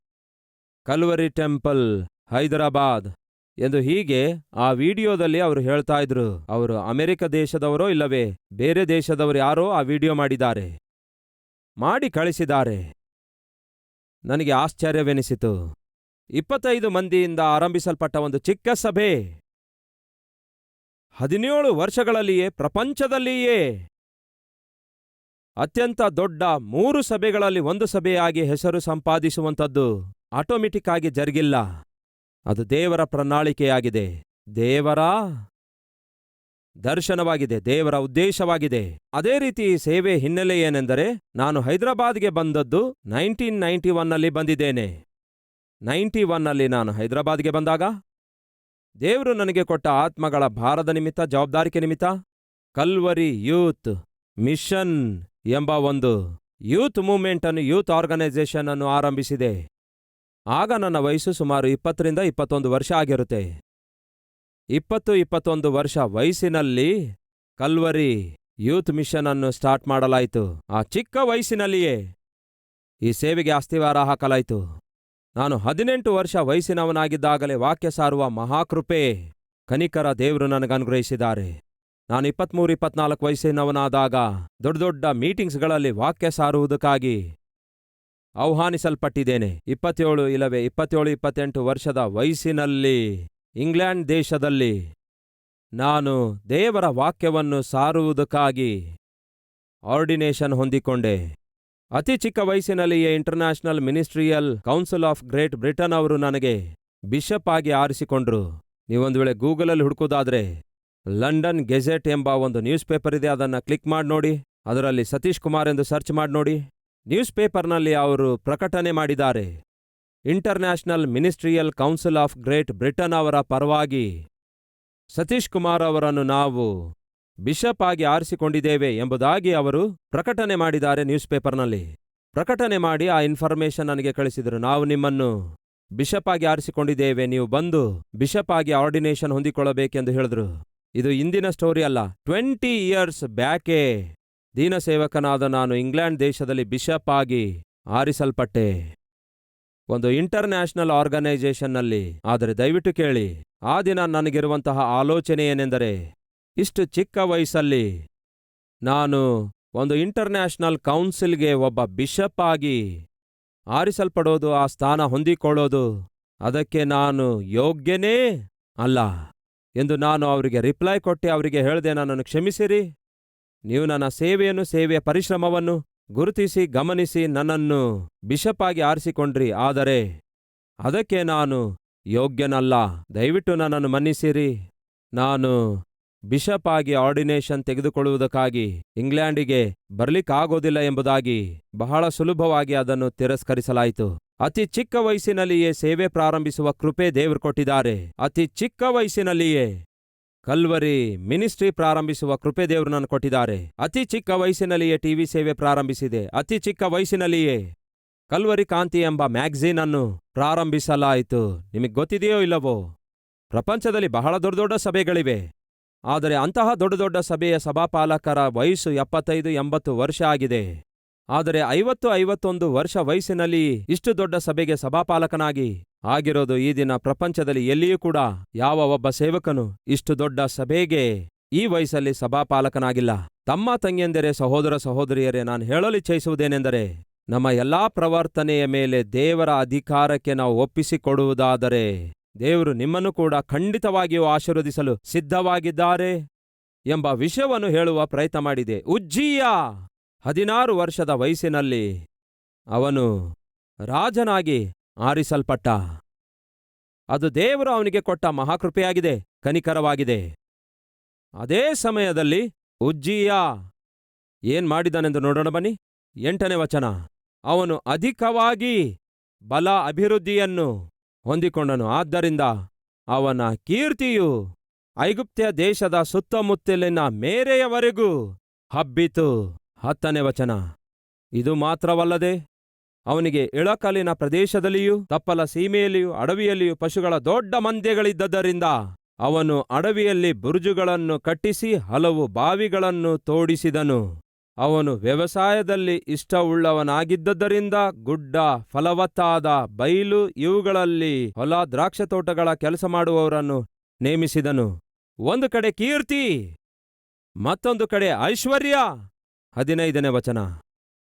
Calvary temple Hyderabad ಎಂದು ಹೀಗೆ ಆ ವಿಡಿಯೋದಲ್ಲಿ ಅವರು ಹೇಳ್ತಾ ಇದ್ರು. ಅವರು ಅಮೆರಿಕ ದೇಶದವರೋ ಇಲ್ಲವೇ, ಬೇರೆ ದೇಶದವರು ಯಾರೋ ಆ ವಿಡಿಯೋ ಮಾಡಿದ್ದಾರೆ. ಮಾಡಿ ಕಳಿಸಿದ್ದಾರೆ. ನನಗೆ ಆಶ್ಚರ್ಯವೆನಿಸಿತು. ಇಪ್ಪತ್ತೈದು ಮಂದಿಯಿಂದ ಆರಂಭಿಸಲ್ಪಟ್ಟ ಒಂದು ಚಿಕ್ಕ ಸಭೆ. ಹದಿನೇಳು ವರ್ಷಗಳಲ್ಲಿಯೇ ಪ್ರಪಂಚದಲ್ಲಿಯೇ. ಅತ್ಯಂತ ದೊಡ್ಡ ಮೂರು ಸಭೆಗಳಲ್ಲಿ ಒಂದು ಸಭೆಯಾಗಿ ಹೆಸರು ಸಂಪಾದಿಸುವಂಥದ್ದು ಆಟೋಮೆಟಿಕ್ ಆಗಿ ಜರುಗಿಲ್ಲ. ಅದು ದೇವರ ಪ್ರಣಾಳಿಕೆಯಾಗಿದೆ. ದೇವರ ದರ್ಶನವಾಗಿದೆ. ದೇವರ ಉದ್ದೇಶವಾಗಿದೆ. ಅದೇ ರೀತಿ ಸೇವೆ ಹಿನ್ನೆಲೆ ಏನೆಂದರೆ ನಾನು ಹೈದರಾಬಾದ್ಗೆ ಬಂದದ್ದು ನೈನ್ಟೀನ್ ನೈಂಟಿ ಒನ್ನಲ್ಲಿ ಬಂದಿದ್ದೇನೆ. ನೈಂಟಿ ಒನ್ನಲ್ಲಿ ನಾನು ಹೈದರಾಬಾದ್ಗೆ ಬಂದಾಗ ದೇವರು ನನಗೆ ಕೊಟ್ಟ ಆತ್ಮಗಳ ಭಾರದ ನಿಮಿತ್ತ, ಜವಾಬ್ದಾರಿಕೆ ನಿಮಿತ್ತ ಕಲ್ವರಿ ಯೂತ್ ಮಿಷನ್ ಎಂಬ ಒಂದು ಯೂತ್ ಮೂವ್ಮೆಂಟ್ ಅನ್ನು, ಯೂತ್ ಆರ್ಗನೈಸೇಷನ್ ಅನ್ನು ಆರಂಭಿಸಿದೆ. ಆಗ ನನ್ನ ವಯಸ್ಸು ಸುಮಾರು ಇಪ್ಪತ್ತರಿಂದ ಇಪ್ಪತ್ತೊಂದು ವರ್ಷ ಆಗಿರುತ್ತೆ. ಇಪ್ಪತ್ತು, ಇಪ್ಪತ್ತೊಂದು ವರ್ಷ ವಯಸ್ಸಿನಲ್ಲಿ ಕಲ್ವರಿ ಯೂತ್ ಮಿಷನ್ ಅನ್ನು ಸ್ಟಾರ್ಟ್ ಮಾಡಲಾಯಿತು. ಆ ಚಿಕ್ಕ ವಯಸ್ಸಿನಲ್ಲಿಯೇ ಈ ಸೇವೆಗೆ ಅಸ್ತಿವಾರ ಹಾಕಲಾಯಿತು. ನಾನು ಹದಿನೆಂಟು ವರ್ಷ ವಯಸ್ಸಿನವನಾಗಿದ್ದಾಗಲೇ ವಾಕ್ಯ ಸಾರುವ ಮಹಾಕೃಪೆ ಕನಿಕರ ದೇವರು ನನಗನುಗ್ರಹಿಸಿದ್ದಾರೆ ನಾನು ಇಪ್ಪತ್ಮೂರು, ಇಪ್ಪತ್ನಾಲ್ಕು ವಯಸ್ಸಿನವನಾದಾಗ ದೊಡ್ಡ ದೊಡ್ಡ ಮೀಟಿಂಗ್ಸ್ಗಳಲ್ಲಿ ವಾಕ್ಯ ಸಾರುವುದಕ್ಕಾಗಿ ಆಹ್ವಾನಿಸಲ್ಪಟ್ಟಿದ್ದೇನೆ. ಇಪ್ಪತ್ತೇಳು ಇಲ್ಲವೇ ಇಪ್ಪತ್ತೇಳು, ಇಪ್ಪತ್ತೆಂಟು ವರ್ಷದ ವಯಸ್ಸಿನಲ್ಲಿ, ಇಂಗ್ಲೆಂಡ್ ದೇಶದಲ್ಲಿ ನಾನು ದೇವರ ವಾಕ್ಯವನ್ನು ಸಾರುವುದಕ್ಕಾಗಿ ಆರ್ಡಿನೇಷನ್ ಹೊಂದಿಕೊಂಡೆ. ಅತಿ ಚಿಕ್ಕ ವಯಸ್ಸಿನಲ್ಲಿಯೇ international ministerial council of Great Britain ಅವರು ನನಗೆ ಬಿಷಪ್ ಆಗಿ ಆರಿಸಿಕೊಂಡ್ರು. ನೀವೊಂದು ವೇಳೆ ಗೂಗಲಲ್ಲಿ ಹುಡುಕೋದಾದ್ರೆ ಲಂಡನ್ ಗೆಜೆಟ್ ಎಂಬ ಒಂದು ನ್ಯೂಸ್ ಪೇಪರ್ ಇದೆ, ಅದನ್ನ ಕ್ಲಿಕ್ ಮಾಡಿ ನೋಡಿ. ಅದರಲ್ಲಿ ಸತೀಶ್ ಕುಮಾರ್ ಎಂದು ಸರ್ಚ್ ಮಾಡಿ ನೋಡಿ. ನ್ಯೂಸ್ ಪೇಪರ್ನಲ್ಲಿ ಅವರು ಪ್ರಕಟಣೆ ಮಾಡಿದ್ದಾರೆ. International ministerial council of Great Britain ಅವರ ಪರವಾಗಿ ಸತೀಶ್ ಕುಮಾರ್ ಅವರನ್ನು ನಾವು ಬಿಷಪ್ ಆಗಿ ಆರಿಸಿಕೊಂಡಿದ್ದೇವೆ ಎಂಬುದಾಗಿ ಅವರು ಪ್ರಕಟಣೆ ಮಾಡಿದ್ದಾರೆ ನ್ಯೂಸ್ ಪೇಪರ್ನಲ್ಲಿ ಪ್ರಕಟಣೆ ಮಾಡಿ ಆ ಇನ್ಫಾರ್ಮೇಷನ್ ನನಗೆ ಕಳಿಸಿದರು. ನಾವು ನಿಮ್ಮನ್ನು ಬಿಷಪ್ ಆಗಿ ಆರಿಸಿಕೊಂಡಿದ್ದೇವೆ. ನೀವು ಬಂದು ಬಿಷಪ್ ಆಗಿ ಆರ್ಡಿನೇಷನ್ ಹೊಂದಿಕೊಳ್ಳಬೇಕೆಂದು ಹೇಳಿದ್ರು. ಇದು ಇಂದಿನ ಸ್ಟೋರಿ ಅಲ್ಲ. Twenty years ಬ್ಯಾಕೆ. ದೀನಸೇವಕನಾದ ನಾನು ಇಂಗ್ಲೆಂಡ್ ದೇಶದಲ್ಲಿ ಬಿಷಪ್ ಆಗಿ ಆರಿಸಲ್ಪಟ್ಟೆ. ಒಂದು ಇಂಟರ್ನ್ಯಾಷನಲ್ ಆರ್ಗನೈಸೇಷನ್ನಲ್ಲಿ ಆದರೆ ದಯವಿಟ್ಟು ಕೇಳಿ, ಆ ದಿನ ನನಗಿರುವಂತಹ ಆಲೋಚನೆ ಏನೆಂದರೆ, ಇಷ್ಟು ಚಿಕ್ಕ ವಯಸ್ಸಲ್ಲಿ ನಾನು ಒಂದು ಇಂಟರ್ನ್ಯಾಷನಲ್ ಕೌನ್ಸಿಲ್ಗೆ ಒಬ್ಬ ಬಿಷಪ್ ಆಗಿ ಆರಿಸಲ್ಪಡೋದು, ಆ ಸ್ಥಾನ ಹೊಂದಿಕೊಳ್ಳೋದು, ಅದಕ್ಕೆ ನಾನು ಯೋಗ್ಯನೇ ಅಲ್ಲ. ಎಂದು ನಾನು ಅವರಿಗೆ ರಿಪ್ಲೈ ಕೊಟ್ಟು ಅವರಿಗೆ ಹೇಳಿದೆ, ನನ್ನನ್ನು ಕ್ಷಮಿಸಿರಿ. ನೀವು ನನ್ನ ಸೇವೆಯನ್ನು, ಸೇವೆಯ ಪರಿಶ್ರಮವನ್ನು ಗುರುತಿಸಿ, ಗಮನಿಸಿ, ನನ್ನನ್ನು ಬಿಷಪ್ ಆಗಿ ಆರಿಸಿಕೊಂಡ್ರಿ. ಆದರೆ ಅದಕ್ಕೆ ನಾನು ಯೋಗ್ಯನಲ್ಲ. ದಯವಿಟ್ಟು ನನ್ನನ್ನು ಮನ್ನಿಸಿರಿ. ನಾನು ಬಿಷಪ್ ಆಗಿ ಆರ್ಡಿನೇಷನ್ ತೆಗೆದುಕೊಳ್ಳುವುದಕ್ಕಾಗಿ ಇಂಗ್ಲೆಂಡಿಗೆ ಬರಲಿಕ್ಕಾಗೋದಿಲ್ಲ ಎಂಬುದಾಗಿ ಬಹಳ ಸುಲಭವಾಗಿ ಅದನ್ನು ತಿರಸ್ಕರಿಸಲಾಯಿತು. ಅತಿ ಚಿಕ್ಕ ವಯಸ್ಸಿನಲ್ಲಿಯೇ ಸೇವೆ ಪ್ರಾರಂಭಿಸುವ ಕೃಪೆ ದೇವರು ಕೊಟ್ಟಿದ್ದಾರೆ. ಅತಿ ಚಿಕ್ಕ ವಯಸ್ಸಿನಲ್ಲಿಯೇ ಕಲ್ವರಿ ಮಿನಿಸ್ಟ್ರಿ ಪ್ರಾರಂಭಿಸುವ ಕೃಪೆ ದೇವರು ನಾನು ಕೊಟ್ಟಿದ್ದಾರೆ. ಅತಿ ಚಿಕ್ಕ ವಯಸ್ಸಿನಲ್ಲಿಯೇ ಟಿವಿ ಸೇವೆ ಪ್ರಾರಂಭಿಸಿದೆ. ಅತಿ ಚಿಕ್ಕ ವಯಸ್ಸಿನಲ್ಲಿಯೇ ಕಲ್ವರಿ ಕಾಂತಿ ಎಂಬ ಮ್ಯಾಗಝೀನ್ ಅನ್ನು ಪ್ರಾರಂಭಿಸಲಾಯಿತು. ನಿಮಗೆ ಗೊತ್ತಿದೆಯೋ ಇಲ್ಲವೋ? ಪ್ರಪಂಚದಲ್ಲಿ ಬಹಳ ದೊಡ್ಡ ದೊಡ್ಡ ಸಭೆಗಳಿವೆ. ಆದರೆ ಅಂತಹ ದೊಡ್ಡ ದೊಡ್ಡ ಸಭೆಯ ಸಭಾಪಾಲಕರ ವಯಸ್ಸು ಎಪ್ಪತ್ತೈದು ಎಂಬತ್ತು ವರ್ಷ ಆಗಿದೆ. ಆದರೆ ಐವತ್ತು ಐವತ್ತೊಂದು ವರ್ಷ ವಯಸ್ಸಿನಲ್ಲಿ ಇಷ್ಟು ದೊಡ್ಡ ಸಭೆಗೆ ಸಭಾಪಾಲಕನಾಗಿ ಆಗಿರೋದು ಈ ದಿನ ಪ್ರಪಂಚದಲ್ಲಿ ಎಲ್ಲಿಯೂ ಕೂಡ ಯಾವ ಒಬ್ಬ ಸೇವಕನು ಇಷ್ಟು ದೊಡ್ಡ ಸಭೆಗೆ ಈ ವಯಸ್ಸಲ್ಲಿ ಸಭಾಪಾಲಕನಾಗಿಲ್ಲ. ತಮ್ಮ ತಂಗಿಯಂದರೆ ಸಹೋದರ ಸಹೋದರಿಯರೇ, ನಾನು ಹೇಳಲಿಚ್ಛಯಿಸುವುದೇನೆಂದರೆ ನಮ್ಮ ಎಲ್ಲಾ ಪ್ರವರ್ತನೆಯ ಮೇಲೆ ದೇವರ ಅಧಿಕಾರಕ್ಕೆ ನಾವು ಒಪ್ಪಿಸಿಕೊಡುವುದಾದರೆ, ದೇವರು ನಿಮ್ಮನ್ನು ಕೂಡ ಖಂಡಿತವಾಗಿಯೂ ಆಶೀರ್ವದಿಸಲು ಸಿದ್ಧವಾಗಿದ್ದಾರೆ ಎಂಬ ವಿಷಯವನ್ನು ಹೇಳುವ ಪ್ರಯತ್ನ ಮಾಡಿದೆ. ಉಜ್ಜೀಯ! ಹದಿನಾರು ವರ್ಷದ ವಯಸ್ಸಿನಲ್ಲಿ ಅವನು ರಾಜನಾಗಿ ಆರಿಸಲ್ಪಟ್ಟ. ಅದು ದೇವರು ಅವನಿಗೆ ಕೊಟ್ಟ ಮಹಾಕೃಪೆಯಾಗಿದೆ, ಕನಿಕರವಾಗಿದೆ. ಅದೇ ಸಮಯದಲ್ಲಿ ಉಜ್ಜೀಯ ಏನ್ ಮಾಡಿದನೆಂದು ನೋಡೋಣ ಬನ್ನಿ. ಎಂಟನೇ ವಚನ. ಅವನು ಅಧಿಕವಾಗಿ ಬಲ ಅಭಿವೃದ್ಧಿಯನ್ನು ಹೊಂದಿಕೊಂಡನು. ಆದ್ದರಿಂದ ಅವನ ಕೀರ್ತಿಯು ಐಗುಪ್ತ್ಯ ದೇಶದ ಸುತ್ತಮುತ್ತಲಿನ ಮೇರೆಯವರೆಗೂ ಹಬ್ಬಿತು. ಹತ್ತನೇ ವಚನ. ಇದು ಮಾತ್ರವಲ್ಲದೆ, ಅವನಿಗೆ ಇಳಕಲಿನ ಪ್ರದೇಶದಲ್ಲಿಯೂ, ತಪ್ಪಲ ಸೀಮೆಯಲ್ಲಿಯೂ, ಅಡವಿಯಲ್ಲಿಯೂ ಪಶುಗಳ ದೊಡ್ಡ ಮಂದೆಗಳಿದ್ದದರಿಂದ ಅವನು ಅಡವಿಯಲ್ಲಿ ಬುರುಜುಗಳನ್ನು ಕಟ್ಟಿಸಿ ಹಲವು ಬಾವಿಗಳನ್ನು ತೋಡಿಸಿದನು. ಅವನು ವ್ಯವಸಾಯದಲ್ಲಿ ಇಷ್ಟವುಳ್ಳವನಾಗಿದ್ದರಿಂದ ಗುಡ್ಡ, ಫಲವತ್ತಾದ ಬೈಲು ಇವುಗಳಲ್ಲಿ ಹೊಲ, ದ್ರಾಕ್ಷತೋಟಗಳ ಕೆಲಸ ಮಾಡುವವರನ್ನು ನೇಮಿಸಿದನು. ಒಂದು ಕಡೆ ಕೀರ್ತಿ, ಮತ್ತೊಂದು ಕಡೆ ಐಶ್ವರ್ಯ. ಹದಿನೈದನೇ ವಚನ.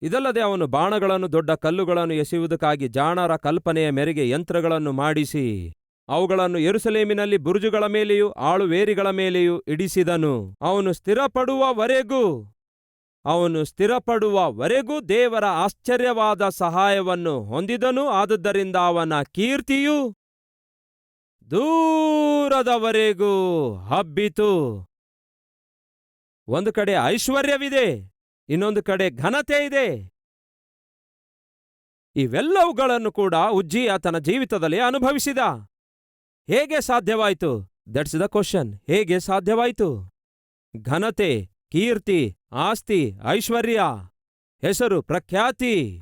ಇದಲ್ಲದೆ ಅವನು ಬಾಣಗಳನ್ನು, ದೊಡ್ಡ ಕಲ್ಲುಗಳನ್ನು ಎಸೆಯುವುದಕ್ಕಾಗಿ ಜಾಣರ ಕಲ್ಪನೆಯ ಮೇರೆಗೆ ಯಂತ್ರಗಳನ್ನು ಮಾಡಿಸಿ, ಅವುಗಳನ್ನು ಎರುಸಲೇಮಿನಲ್ಲಿ ಬುರುಜುಗಳ ಮೇಲೆಯೂ ಆಳುವೇರಿಗಳ ಮೇಲೆಯೂ ಇಡಿಸಿದನು. ಅವನು ಸ್ಥಿರಪಡುವವರೆಗೂ ಅವನು ಸ್ಥಿರಪಡುವವರೆಗೂ ದೇವರ ಆಶ್ಚರ್ಯವಾದ ಸಹಾಯವನ್ನು ಹೊಂದಿದನು. ಆದುದರಿಂದ ಅವನ ಕೀರ್ತಿಯು ದೂರದವರೆಗೂ ಹಬ್ಬಿತು. ಒಂದು ಕಡೆ ಐಶ್ವರ್ಯವಿದೆ ಇನ್ನೊಂದು ಕಡೆ ಘನತೆ ಇದೆ. ಇವೆಲ್ಲವುಗಳನ್ನು ಕೂಡ ಉಜ್ಜಿಯ ತನ್ನ ಜೀವಿತದಲ್ಲಿ ಅನುಭವಿಸಿದ. ಹೇಗೆ ಸಾಧ್ಯವಾಯಿತು? ದಟ್ಸ್ ದ ಕ್ವಶನ್ ಹೇಗೆ ಸಾಧ್ಯವಾಯಿತು? ಘನತೆ, ಕೀರ್ತಿ, ಆಸ್ತಿ, ಐಶ್ವರ್ಯ, ಹೆಸರು, ಪ್ರಖ್ಯಾತಿ,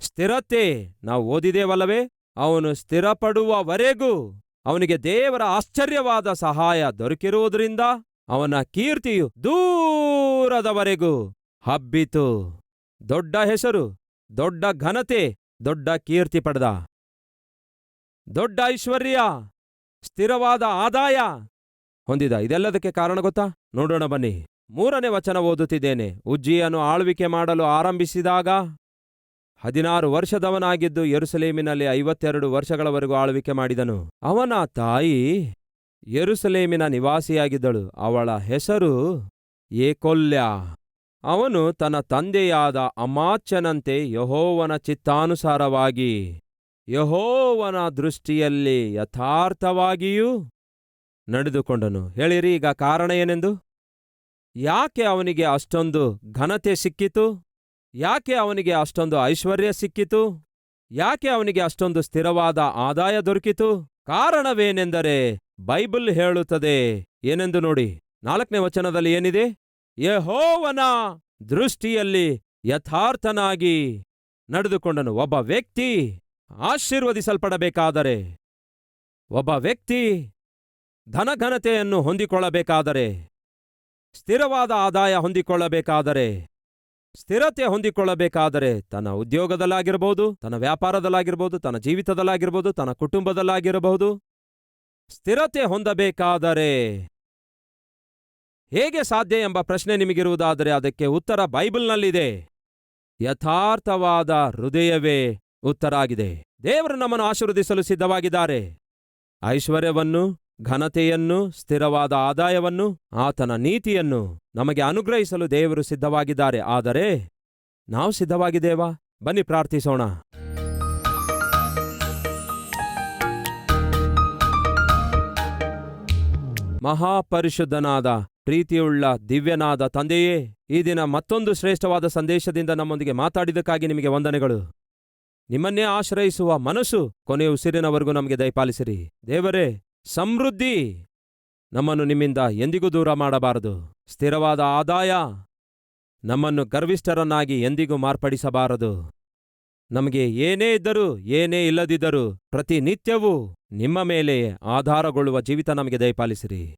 ಸ್ಥಿರತೆ. ನಾವು ಓದಿದೇವಲ್ಲವೇ? ಅವನು ಸ್ಥಿರಪಡುವವರೆಗೂ ಅವನಿಗೆ ದೇವರ ಆಶ್ಚರ್ಯವಾದ ಸಹಾಯ ದೊರಕಿರುವುದರಿಂದ ಅವನ ಕೀರ್ತಿಯು ದೂರದವರೆಗೂ ಹಬ್ಬಿತು. ದೊಡ್ಡ ಹೆಸರು, ದೊಡ್ಡ ಘನತೆ, ದೊಡ್ಡ ಕೀರ್ತಿ ಪಡೆದ. ದೊಡ್ಡ ಐಶ್ವರ್ಯ, ಸ್ಥಿರವಾದ ಆದಾಯ ಹೊಂದಿದ. ಇದೆಲ್ಲದಕ್ಕೆ ಕಾರಣ ಗೊತ್ತಾ? ನೋಡೋಣ ಬನ್ನಿ. ಮೂರನೇ ವಚನ ಓದುತ್ತಿದ್ದೇನೆ. ಉಜ್ಜಿಯನ್ನು ಆಳ್ವಿಕೆ ಮಾಡಲು ಆರಂಭಿಸಿದಾಗ ಹದಿನಾರು ವರ್ಷದವನಾಗಿದ್ದು ಯರುಸಲೇಮಿನಲ್ಲಿ ಐವತ್ತೆರಡು ವರ್ಷಗಳವರೆಗೂ ಆಳ್ವಿಕೆ ಮಾಡಿದನು. ಅವನ ತಾಯಿ ಯೆರೂಸಲೇಮಿನ ನಿವಾಸಿಯಾಗಿದ್ದಳು. ಅವಳ ಹೆಸರು ಏಕೊಲ್ಯ ಅವನು ತನ್ನ ತಂದೆಯಾದ ಅಮಾಚ್ಯನಂತೆ ಯಹೋವನ ಚಿತ್ತಾನುಸಾರವಾಗಿ, ಯಹೋವನ ದೃಷ್ಟಿಯಲ್ಲಿ ಯಥಾರ್ಥವಾಗಿಯೂ ನಡೆದುಕೊಂಡನು. ಹೇಳಿರಿ, ಈಗ ಕಾರಣ ಏನೆಂದು? ಯಾಕೆ ಅವನಿಗೆ ಅಷ್ಟೊಂದು ಘನತೆ ಸಿಕ್ಕಿತು? ಯಾಕೆ ಅವನಿಗೆ ಅಷ್ಟೊಂದು ಐಶ್ವರ್ಯ ಸಿಕ್ಕಿತು? ಯಾಕೆ ಅವನಿಗೆ ಅಷ್ಟೊಂದು ಸ್ಥಿರವಾದ ಆದಾಯ ದೊರಕಿತು? ಕಾರಣವೇನೆಂದರೆ ಬೈಬಲ್ ಹೇಳುತ್ತದೆ. ಏನೆಂದು ನೋಡಿ, ನಾಲ್ಕನೇ ವಚನದಲ್ಲಿ ಏನಿದೆ? ಯಹೋವನ ದೃಷ್ಟಿಯಲ್ಲಿ ಯಥಾರ್ಥನಾಗಿ ನಡೆದುಕೊಂಡನು. ಒಬ್ಬ ವ್ಯಕ್ತಿ ಆಶೀರ್ವದಿಸಲ್ಪಡಬೇಕಾದರೆ, ಒಬ್ಬ ವ್ಯಕ್ತಿ ಧನಘನತೆಯನ್ನು ಹೊಂದಿಕೊಳ್ಳಬೇಕಾದರೆ, ಸ್ಥಿರವಾದ ಆದಾಯ ಹೊಂದಿಕೊಳ್ಳಬೇಕಾದರೆ, ಸ್ಥಿರತೆ ಹೊಂದಿಕೊಳ್ಳಬೇಕಾದರೆ ತನ್ನ ಉದ್ಯೋಗದಲ್ಲಾಗಿರಬಹುದು ತನ್ನ ವ್ಯಾಪಾರದಲ್ಲಾಗಿರಬಹುದು ತನ್ನ ಜೀವಿತದಲ್ಲಾಗಿರಬಹುದು ತನ್ನ ಕುಟುಂಬದಲ್ಲಾಗಿರಬಹುದು. ಸ್ಥಿರತೆ ಹೊಂದಬೇಕಾದರೆ ಹೇಗೆ ಸಾಧ್ಯ ಎಂಬ ಪ್ರಶ್ನೆ ನಿಮಗಿರುವುದಾದರೆ ಅದಕ್ಕೆ ಉತ್ತರ ಬೈಬಲ್ನಲ್ಲಿದೆ. ಯಥಾರ್ಥವಾದ ಹೃದಯವೇ ಉತ್ತರ ಆಗಿದೆ ದೇವರು ನಮ್ಮನ್ನು ಆಶೀರ್ವದಿಸಲು ಸಿದ್ಧವಾಗಿದ್ದಾರೆ. ಐಶ್ವರ್ಯವನ್ನು, ಘನತೆಯನ್ನು, ಸ್ಥಿರವಾದ ಆದಾಯವನ್ನು, ಆತನ ನೀತಿಯನ್ನು ನಮಗೆ ಅನುಗ್ರಹಿಸಲು ದೇವರು ಸಿದ್ಧವಾಗಿದ್ದಾರೆ. ಆದರೆ ನಾವು ಸಿದ್ಧವಾಗಿದ್ದೇವಾ? ಬನ್ನಿ ಪ್ರಾರ್ಥಿಸೋಣ. ಮಹಾಪರಿಶುದ್ಧನಾದ, ಪ್ರೀತಿಯುಳ್ಳ, ದಿವ್ಯನಾದ ತಂದೆಯೇ, ಈ ದಿನ ಮತ್ತೊಂದು ಶ್ರೇಷ್ಠವಾದ ಸಂದೇಶದಿಂದ ನಮ್ಮೊಂದಿಗೆ ಮಾತಾಡಿದಕ್ಕಾಗಿ ನಿಮಗೆ ವಂದನೆಗಳು. ನಿಮ್ಮನ್ನೇ ಆಶ್ರಯಿಸುವ ಮನಸ್ಸು ಕೊನೆಯ ಉಸಿರಿನವರೆಗೂ ನಮಗೆ ದಯಪಾಲಿಸಿರಿ. ದೇವರೇ, ಸಮೃದ್ಧಿ! ನಮ್ಮನ್ನು ನಿಮ್ಮಿಂದ ಎಂದಿಗೂ ದೂರ ಮಾಡಬಾರದು. ಸ್ಥಿರವಾದ ಆದಾಯ! ನಮ್ಮನ್ನು ಗರ್ವಿಷ್ಠರನ್ನಾಗಿ ಎಂದಿಗೂ ಮಾರ್ಪಡಿಸಬಾರದು. ನಮಗೆ ಏನೇ ಇದ್ದರೂ, ಏನೇ ಇಲ್ಲದಿದ್ದರೂ ಪ್ರತಿನಿತ್ಯವೂ ನಿಮ್ಮ ಮೇಲೆ ಆಧಾರಗೊಳ್ಳುವ ಜೀವಿತ ನಮಗೆ ದಯಪಾಲಿಸಿರಿ.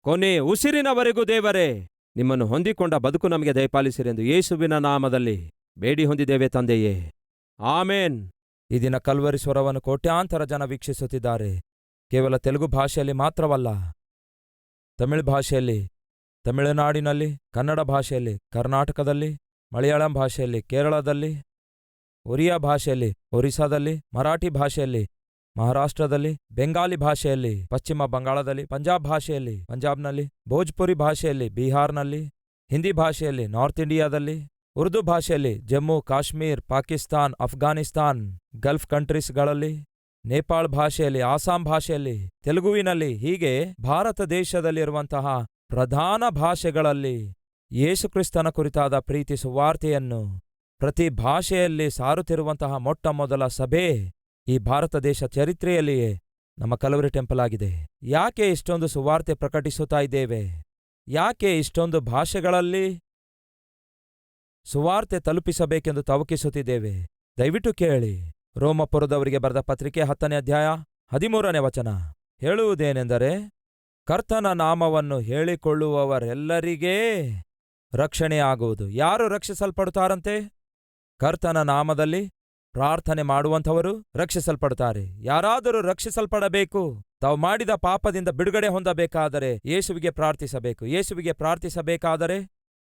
ಕೊನೆ ಉಸಿರಿನವರೆಗೂ ದೇವರೇ, ನಿಮ್ಮನ್ನು ಹೊಂದಿಕೊಂಡ ಬದುಕು ನಮಗೆ ದಯಪಾಲಿಸಿರಿ ಎಂದು ಯೇಸುವಿನ ನಾಮದಲ್ಲಿ ಬೇಡಿ ಹೊಂದಿದ್ದೇವೆ ತಂದೆಯೇ. ಆಮೇನ್. ಈ ದಿನ ಕಲ್ವರಿ ಸ್ವರವನ್ನು ಕೋಟ್ಯಾಂತರ ಜನ ವೀಕ್ಷಿಸುತ್ತಿದ್ದಾರೆ. ಕೇವಲ ತೆಲುಗು ಭಾಷೆಯಲ್ಲಿ ಮಾತ್ರವಲ್ಲ, ತಮಿಳು ಭಾಷೆಯಲ್ಲಿ, ತಮಿಳುನಾಡಿನಲ್ಲಿ, ಕನ್ನಡ ಭಾಷೆಯಲ್ಲಿ, ಕರ್ನಾಟಕದಲ್ಲಿ, ಮಲಯಾಳಂ ಭಾಷೆಯಲ್ಲಿ, ಕೇರಳದಲ್ಲಿ ಒರಿಯಾ ಭಾಷೆಯಲ್ಲಿ, ಒರಿಸ್ಸಾದಲ್ಲಿ, ಮರಾಠಿ ಭಾಷೆಯಲ್ಲಿ, ಮಹಾರಾಷ್ಟ್ರದಲ್ಲಿ, ಬೆಂಗಾಲಿ ಭಾಷೆಯಲ್ಲಿ, ಪಶ್ಚಿಮ ಬಂಗಾಳದಲ್ಲಿ, ಪಂಜಾಬ್ ಭಾಷೆಯಲ್ಲಿ, ಪಂಜಾಬ್ನಲ್ಲಿ, ಭೋಜ್ಪುರಿ ಭಾಷೆಯಲ್ಲಿ, ಬಿಹಾರ್ನಲ್ಲಿ, ಹಿಂದಿ ಭಾಷೆಯಲ್ಲಿ, ನಾರ್ತ್ ಇಂಡಿಯಾದಲ್ಲಿ, ಉರ್ದು ಭಾಷೆಯಲ್ಲಿ, ಜಮ್ಮು, ಕಾಶ್ಮೀರ್, ಪಾಕಿಸ್ತಾನ್, ಅಫ್ಘಾನಿಸ್ತಾನ್, ಗಲ್ಫ್ ಕಂಟ್ರೀಸ್ಗಳಲ್ಲಿ, ನೇಪಾಳ್ ಭಾಷೆಯಲ್ಲಿ, ಆಸಾಂ ಭಾಷೆಯಲ್ಲಿ, ತೆಲುಗುವಿನಲ್ಲಿ, ಹೀಗೆ ಭಾರತ ದೇಶದಲ್ಲಿರುವಂತಹ ಪ್ರಧಾನ ಭಾಷೆಗಳಲ್ಲಿ ಯೇಸುಕ್ರಿಸ್ತನ ಕುರಿತಾದ ಪ್ರೀತಿ ಸುವಾರ್ತೆಯನ್ನು ಪ್ರತಿ ಭಾಷೆಯಲ್ಲಿ ಸಾರುತ್ತಿರುವಂತಹ ಮೊಟ್ಟ ಮೊದಲ ಸಭೆ ಈ ಭಾರತ ದೇಶ ಚರಿತ್ರೆಯಲ್ಲಿಯೇ ನಮ್ಮ ಕಲವರಿ ಟೆಂಪಲ್ ಆಗಿದೆ. ಯಾಕೆ ಇಷ್ಟೊಂದು ಸುವಾರ್ತೆ ಪ್ರಕಟಿಸುತ್ತಾ ಇದ್ದೇವೆ? ಯಾಕೆ ಇಷ್ಟೊಂದು ಭಾಷೆಗಳಲ್ಲಿ ಸುವಾರ್ತೆ ತಲುಪಿಸಬೇಕೆಂದು ತವಕಿಸುತ್ತಿದ್ದೇವೆ? ದಯವಿಟ್ಟು ಕೇಳಿ. ರೋಮಪುರದವರಿಗೆ ಬರೆದ ಪತ್ರಿಕೆ ಹತ್ತನೇ ಅಧ್ಯಾಯ ಹದಿಮೂರನೇ ವಚನ. ಹೇಳುವುದೇನೆಂದರೆ, ಕರ್ತನ ನಾಮವನ್ನು ಹೇಳಿಕೊಳ್ಳುವವರೆಲ್ಲರಿಗೇ ರಕ್ಷಣೆಯಾಗುವುದು. ಯಾರು ರಕ್ಷಿಸಲ್ಪಡುತ್ತಾರಂತೆ? ಕರ್ತನ ನಾಮದಲ್ಲಿ ಪ್ರಾರ್ಥನೆ ಮಾಡುವಂಥವರು ರಕ್ಷಿಸಲ್ಪಡುತ್ತಾರೆ. ಯಾರಾದರೂ ರಕ್ಷಿಸಲ್ಪಡಬೇಕು, ತಾವು ಮಾಡಿದ ಪಾಪದಿಂದ ಬಿಡುಗಡೆ ಹೊಂದಬೇಕಾದರೆ ಯೇಸುವಿಗೆ ಪ್ರಾರ್ಥಿಸಬೇಕು. ಯೇಸುವಿಗೆ ಪ್ರಾರ್ಥಿಸಬೇಕಾದರೆ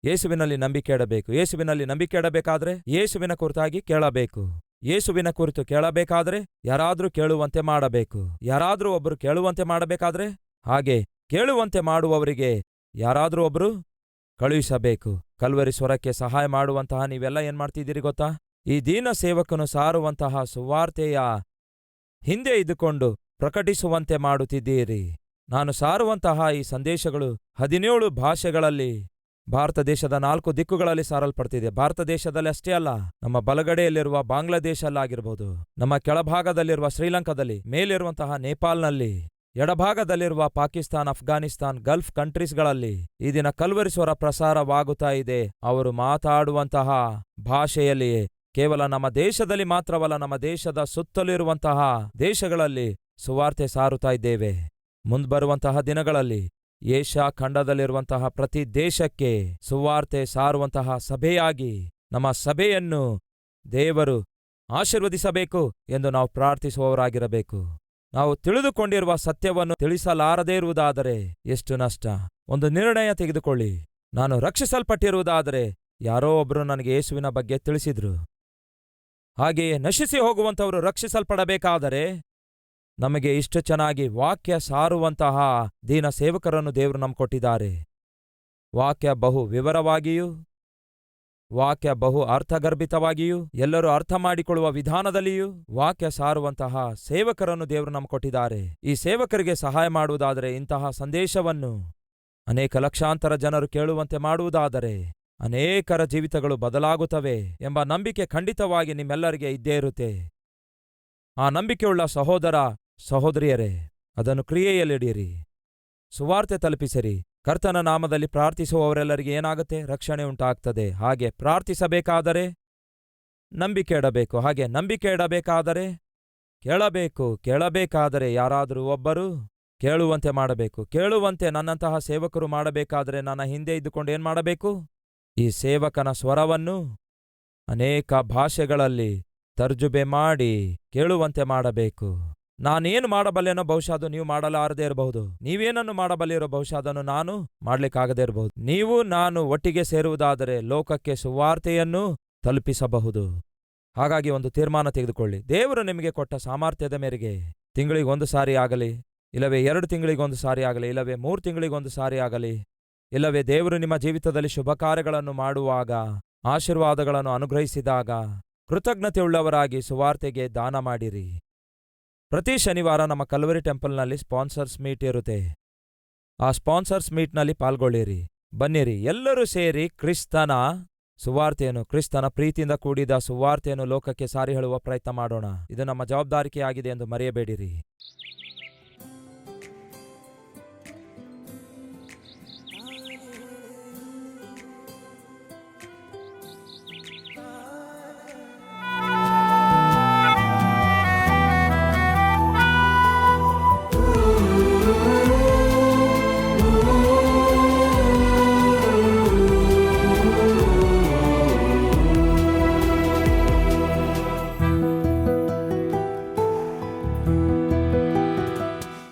ಯೇಸುವಿನಲ್ಲಿ ನಂಬಿಕೆ ಇಡಬೇಕು. ಯೇಸುವಿನಲ್ಲಿ ನಂಬಿಕೆ ಇಡಬೇಕಾದರೆ ಯೇಸುವಿನ ಕುರಿತಾಗಿ ಕೇಳಬೇಕು. ಯೇಸುವಿನ ಕುರಿತು ಕೇಳಬೇಕಾದರೆ ಯಾರಾದರೂ ಕೇಳುವಂತೆ ಮಾಡಬೇಕು. ಯಾರಾದರೂ ಒಬ್ಬರು ಕೇಳುವಂತೆ ಮಾಡಬೇಕಾದ್ರೆ ಹಾಗೆ ಕೇಳುವಂತೆ ಮಾಡುವವರಿಗೆ ಯಾರಾದರೂ ಒಬ್ರು ಕಳುಹಿಸಬೇಕು. ಕಲ್ವರಿ ಸ್ವರಕ್ಕೆ ಸಹಾಯ ಮಾಡುವಂತಹ ನೀವೆಲ್ಲ ಏನ್ ಮಾಡ್ತಿದ್ದೀರಿ ಗೊತ್ತಾ? ಈ ದೀನ ಸೇವಕನು ಸಾರುವಂತಹ ಸುವಾರ್ತೆಯ ಹಿಂದೆ ಇದ್ದುಕೊಂಡು ಪ್ರಕಟಿಸುವಂತೆ ಮಾಡುತ್ತಿದ್ದೀರಿ. ನಾನು ಸಾರುವಂತಹ ಈ ಸಂದೇಶಗಳು ಹದಿನೇಳು ಭಾಷೆಗಳಲ್ಲಿ, ಭಾರತ ದೇಶದ ನಾಲ್ಕು ದಿಕ್ಕುಗಳಲ್ಲಿ ಸಾರಲ್ಪಡ್ತಿದೆ. ಭಾರತ ದೇಶದಲ್ಲಿ ಅಷ್ಟೇ ಅಲ್ಲ, ನಮ್ಮ ಬಲಗಡೆಯಲ್ಲಿರುವ ಬಾಂಗ್ಲಾದೇಶಲ್ಲಾಗಿರ್ಬೋದು ನಮ್ಮ ಕೆಳಭಾಗದಲ್ಲಿರುವ ಶ್ರೀಲಂಕಾದಲ್ಲಿ, ಮೇಲಿರುವಂತಹ ನೇಪಾಲ್ನಲ್ಲಿ. ಎಡಭಾಗದಲ್ಲಿರುವ ಪಾಕಿಸ್ತಾನ್, ಅಫ್ಘಾನಿಸ್ತಾನ್ ಗಲ್ಫ್ ಕಂಟ್ರೀಸ್ಗಳಲ್ಲಿ ಈ ದಿನ ಕಲ್ವರಿಸುವರ ಪ್ರಸಾರವಾಗುತ್ತಾ ಇದೆ. ಅವರು ಮಾತಾಡುವಂತಹ ಭಾಷೆಯಲ್ಲಿಯೇ, ಕೇವಲ ನಮ್ಮ ದೇಶದಲ್ಲಿ ಮಾತ್ರವಲ್ಲ, ನಮ್ಮ ದೇಶದ ಸುತ್ತಲಿರುವಂತಹ ದೇಶಗಳಲ್ಲಿ ಸುವಾರ್ತೆ ಸಾರುತ್ತಾ ಇದ್ದೇವೆ. ಮುಂದ್ಬರುವಂತಹ ದಿನಗಳಲ್ಲಿ ಏಷ್ಯಾ ಖಂಡದಲ್ಲಿರುವಂತಹ ಪ್ರತಿ ದೇಶಕ್ಕೆ ಸುವಾರ್ತೆ ಸಾರುವಂತಹ ಸಭೆಯಾಗಿ ನಮ್ಮ ಸಭೆಯನ್ನು ದೇವರು ಆಶೀರ್ವದಿಸಬೇಕು ಎಂದು ನಾವು ಪ್ರಾರ್ಥಿಸುವವರಾಗಿರಬೇಕು. ನಾವು ತಿಳಿದುಕೊಂಡಿರುವ ಸತ್ಯವನ್ನು ತಿಳಿಸಲಾರದೇ ಇರುವುದಾದರೆ ಎಷ್ಟು ನಷ್ಟ? ಒಂದು ನಿರ್ಣಯ ತೆಗೆದುಕೊಳ್ಳಿ. ನಾನು ರಕ್ಷಿಸಲ್ಪಟ್ಟಿರುವುದಾದರೆ ಯಾರೋ ಒಬ್ಬರು ನನಗೆ ಯೇಸುವಿನ ಬಗ್ಗೆ ತಿಳಿಸಿದ್ರು. ಹಾಗೆಯೇ ನಶಿಸಿ ಹೋಗುವಂಥವರು ರಕ್ಷಿಸಲ್ಪಡಬೇಕಾದರೆ ನಮಗೆ ಇಷ್ಟು ಚೆನ್ನಾಗಿ ವಾಕ್ಯ ಸಾರುವಂತಹ ದೀನ ಸೇವಕರನ್ನು ದೇವರು ನಮ್ಕೊಟ್ಟಿದ್ದಾರೆ ವಾಕ್ಯ ಬಹು ವಿವರವಾಗಿಯೂ ವಾಕ್ಯ ಬಹು ಅರ್ಥಗರ್ಭಿತವಾಗಿಯೂ, ಎಲ್ಲರೂ ಅರ್ಥ ಮಾಡಿಕೊಳ್ಳುವ ವಿಧಾನದಲ್ಲಿಯೂ ವಾಕ್ಯ ಸಾರುವಂತಹ ಸೇವಕರನ್ನು ದೇವರು ನಮ್ಮ ಕೊಟ್ಟಿದ್ದಾರೆ. ಈ ಸೇವಕರಿಗೆ ಸಹಾಯ ಮಾಡುವುದಾದರೆ ಇಂತಹ ಸಂದೇಶವನ್ನು ಅನೇಕ ಲಕ್ಷಾಂತರ ಜನರು ಕೇಳುವಂತೆ ಮಾಡುವುದಾದರೆ ಅನೇಕರ ಜೀವಿತಗಳು ಬದಲಾಗುತ್ತವೆ ಎಂಬ ನಂಬಿಕೆ ಖಂಡಿತವಾಗಿ ನಿಮ್ಮೆಲ್ಲರಿಗೆ ಇದ್ದೇ ಇರುತ್ತೆ. ಆ ನಂಬಿಕೆಯುಳ್ಳ ಸಹೋದರ, ಸಹೋದರಿಯರೇ, ಅದನ್ನು ಕ್ರಿಯೆಯಲ್ಲಿಡಿಯಿರಿ. ಸುವಾರ್ತೆ ತಲುಪಿಸಿರಿ. ಕರ್ತನ ನಾಮದಲ್ಲಿ ಪ್ರಾರ್ಥಿಸುವವರೆಲ್ಲರಿಗೆ ಏನಾಗುತ್ತೆ? ರಕ್ಷಣೆ ಉಂಟಾಗ್ತದೆ. ಹಾಗೆ ಪ್ರಾರ್ಥಿಸಬೇಕಾದರೆ ನಂಬಿಕೆ ಇಡಬೇಕು. ಹಾಗೆ ನಂಬಿಕೆ ಇಡಬೇಕಾದರೆ ಕೇಳಬೇಕು. ಕೇಳಬೇಕಾದರೆ ಯಾರಾದರೂ ಒಬ್ಬರು ಕೇಳುವಂತೆ ಮಾಡಬೇಕು. ಕೇಳುವಂತೆ ನನ್ನಂತಹ ಸೇವಕರು ಮಾಡಬೇಕಾದರೆ ನನ್ನ ಹಿಂದೆ ಇದ್ದುಕೊಂಡು ಏನು ಮಾಡಬೇಕು? ಈ ಸೇವಕನ ಸ್ವರವನ್ನು ಅನೇಕ ಭಾಷೆಗಳಲ್ಲಿ ತರ್ಜುಬೆ ಮಾಡಿ ಕೇಳುವಂತೆ ಮಾಡಬೇಕು. ನಾನೇನು ಮಾಡಬಲ್ಲೆನೋ ಬಹುಶಃ ಅದು ನೀವು ಮಾಡಲಾರದೇ ಇರಬಹುದು. ನೀವೇನನ್ನು ಮಾಡಬಲ್ಲಿರೋ ಬಹುಶಃ ಅದನ್ನು ನಾನು ಮಾಡ್ಲಿಕ್ಕಾಗದೇ ಇರಬಹುದು. ನೀವು ನಾನು ಒಟ್ಟಿಗೆ ಸೇರುವುದಾದರೆ ಲೋಕಕ್ಕೆ ಸುವಾರ್ತೆಯನ್ನು ತಲುಪಿಸಬಹುದು. ಹಾಗಾಗಿ ಒಂದು ತೀರ್ಮಾನ ತೆಗೆದುಕೊಳ್ಳಿ. ದೇವರು ನಿಮಗೆ ಕೊಟ್ಟ ಸಾಮರ್ಥ್ಯದ ಮೇರೆಗೆ ತಿಂಗಳಿಗೊಂದು ಸಾರಿ ಆಗಲಿ, ಇಲ್ಲವೇ ಎರಡು ತಿಂಗಳಿಗೊಂದು ಸಾರಿ ಆಗಲಿ, ಇಲ್ಲವೇ ಮೂರು ತಿಂಗಳಿಗೊಂದು ಸಾರಿ ಆಗಲಿ, ಇಲ್ಲವೇ ದೇವರು ನಿಮ್ಮ ಜೀವಿತದಲ್ಲಿ ಶುಭ ಕಾರ್ಯಗಳನ್ನು ಮಾಡುವಾಗ, ಆಶೀರ್ವಾದಗಳನ್ನು ಅನುಗ್ರಹಿಸಿದಾಗ ಕೃತಜ್ಞತೆಯುಳ್ಳವರಾಗಿ ಸುವಾರ್ತೆಗೆ ದಾನ ಮಾಡಿರಿ. ಪ್ರತಿ ಶನಿವಾರ ನಮ್ಮ ಕಲ್ವರಿ ಟೆಂಪಲ್ನಲ್ಲಿ ಸ್ಪಾನ್ಸರ್ಸ್ ಮೀಟ್ ಇರುತ್ತೆ. ಆ ಸ್ಪಾನ್ಸರ್ಸ್ ಮೀಟ್ನಲ್ಲಿ ಪಾಲ್ಗೊಳ್ಳಿರಿ. ಬನ್ನಿರಿ. ಎಲ್ಲರೂ ಸೇರಿ ಕ್ರಿಸ್ತನ ಸುವಾರ್ತೆಯನ್ನು, ಕ್ರಿಸ್ತನ ಪ್ರೀತಿಯಿಂದ ಕೂಡಿದ ಸುವಾರ್ತೆಯನ್ನು ಲೋಕಕ್ಕೆ ಸಾರಿ ಹೇಳುವ ಪ್ರಯತ್ನ ಮಾಡೋಣ. ಇದು ನಮ್ಮ ಜವಾಬ್ದಾರಿಕೆಯಾಗಿದೆ ಎಂದು ಮರೆಯಬೇಡಿರಿ.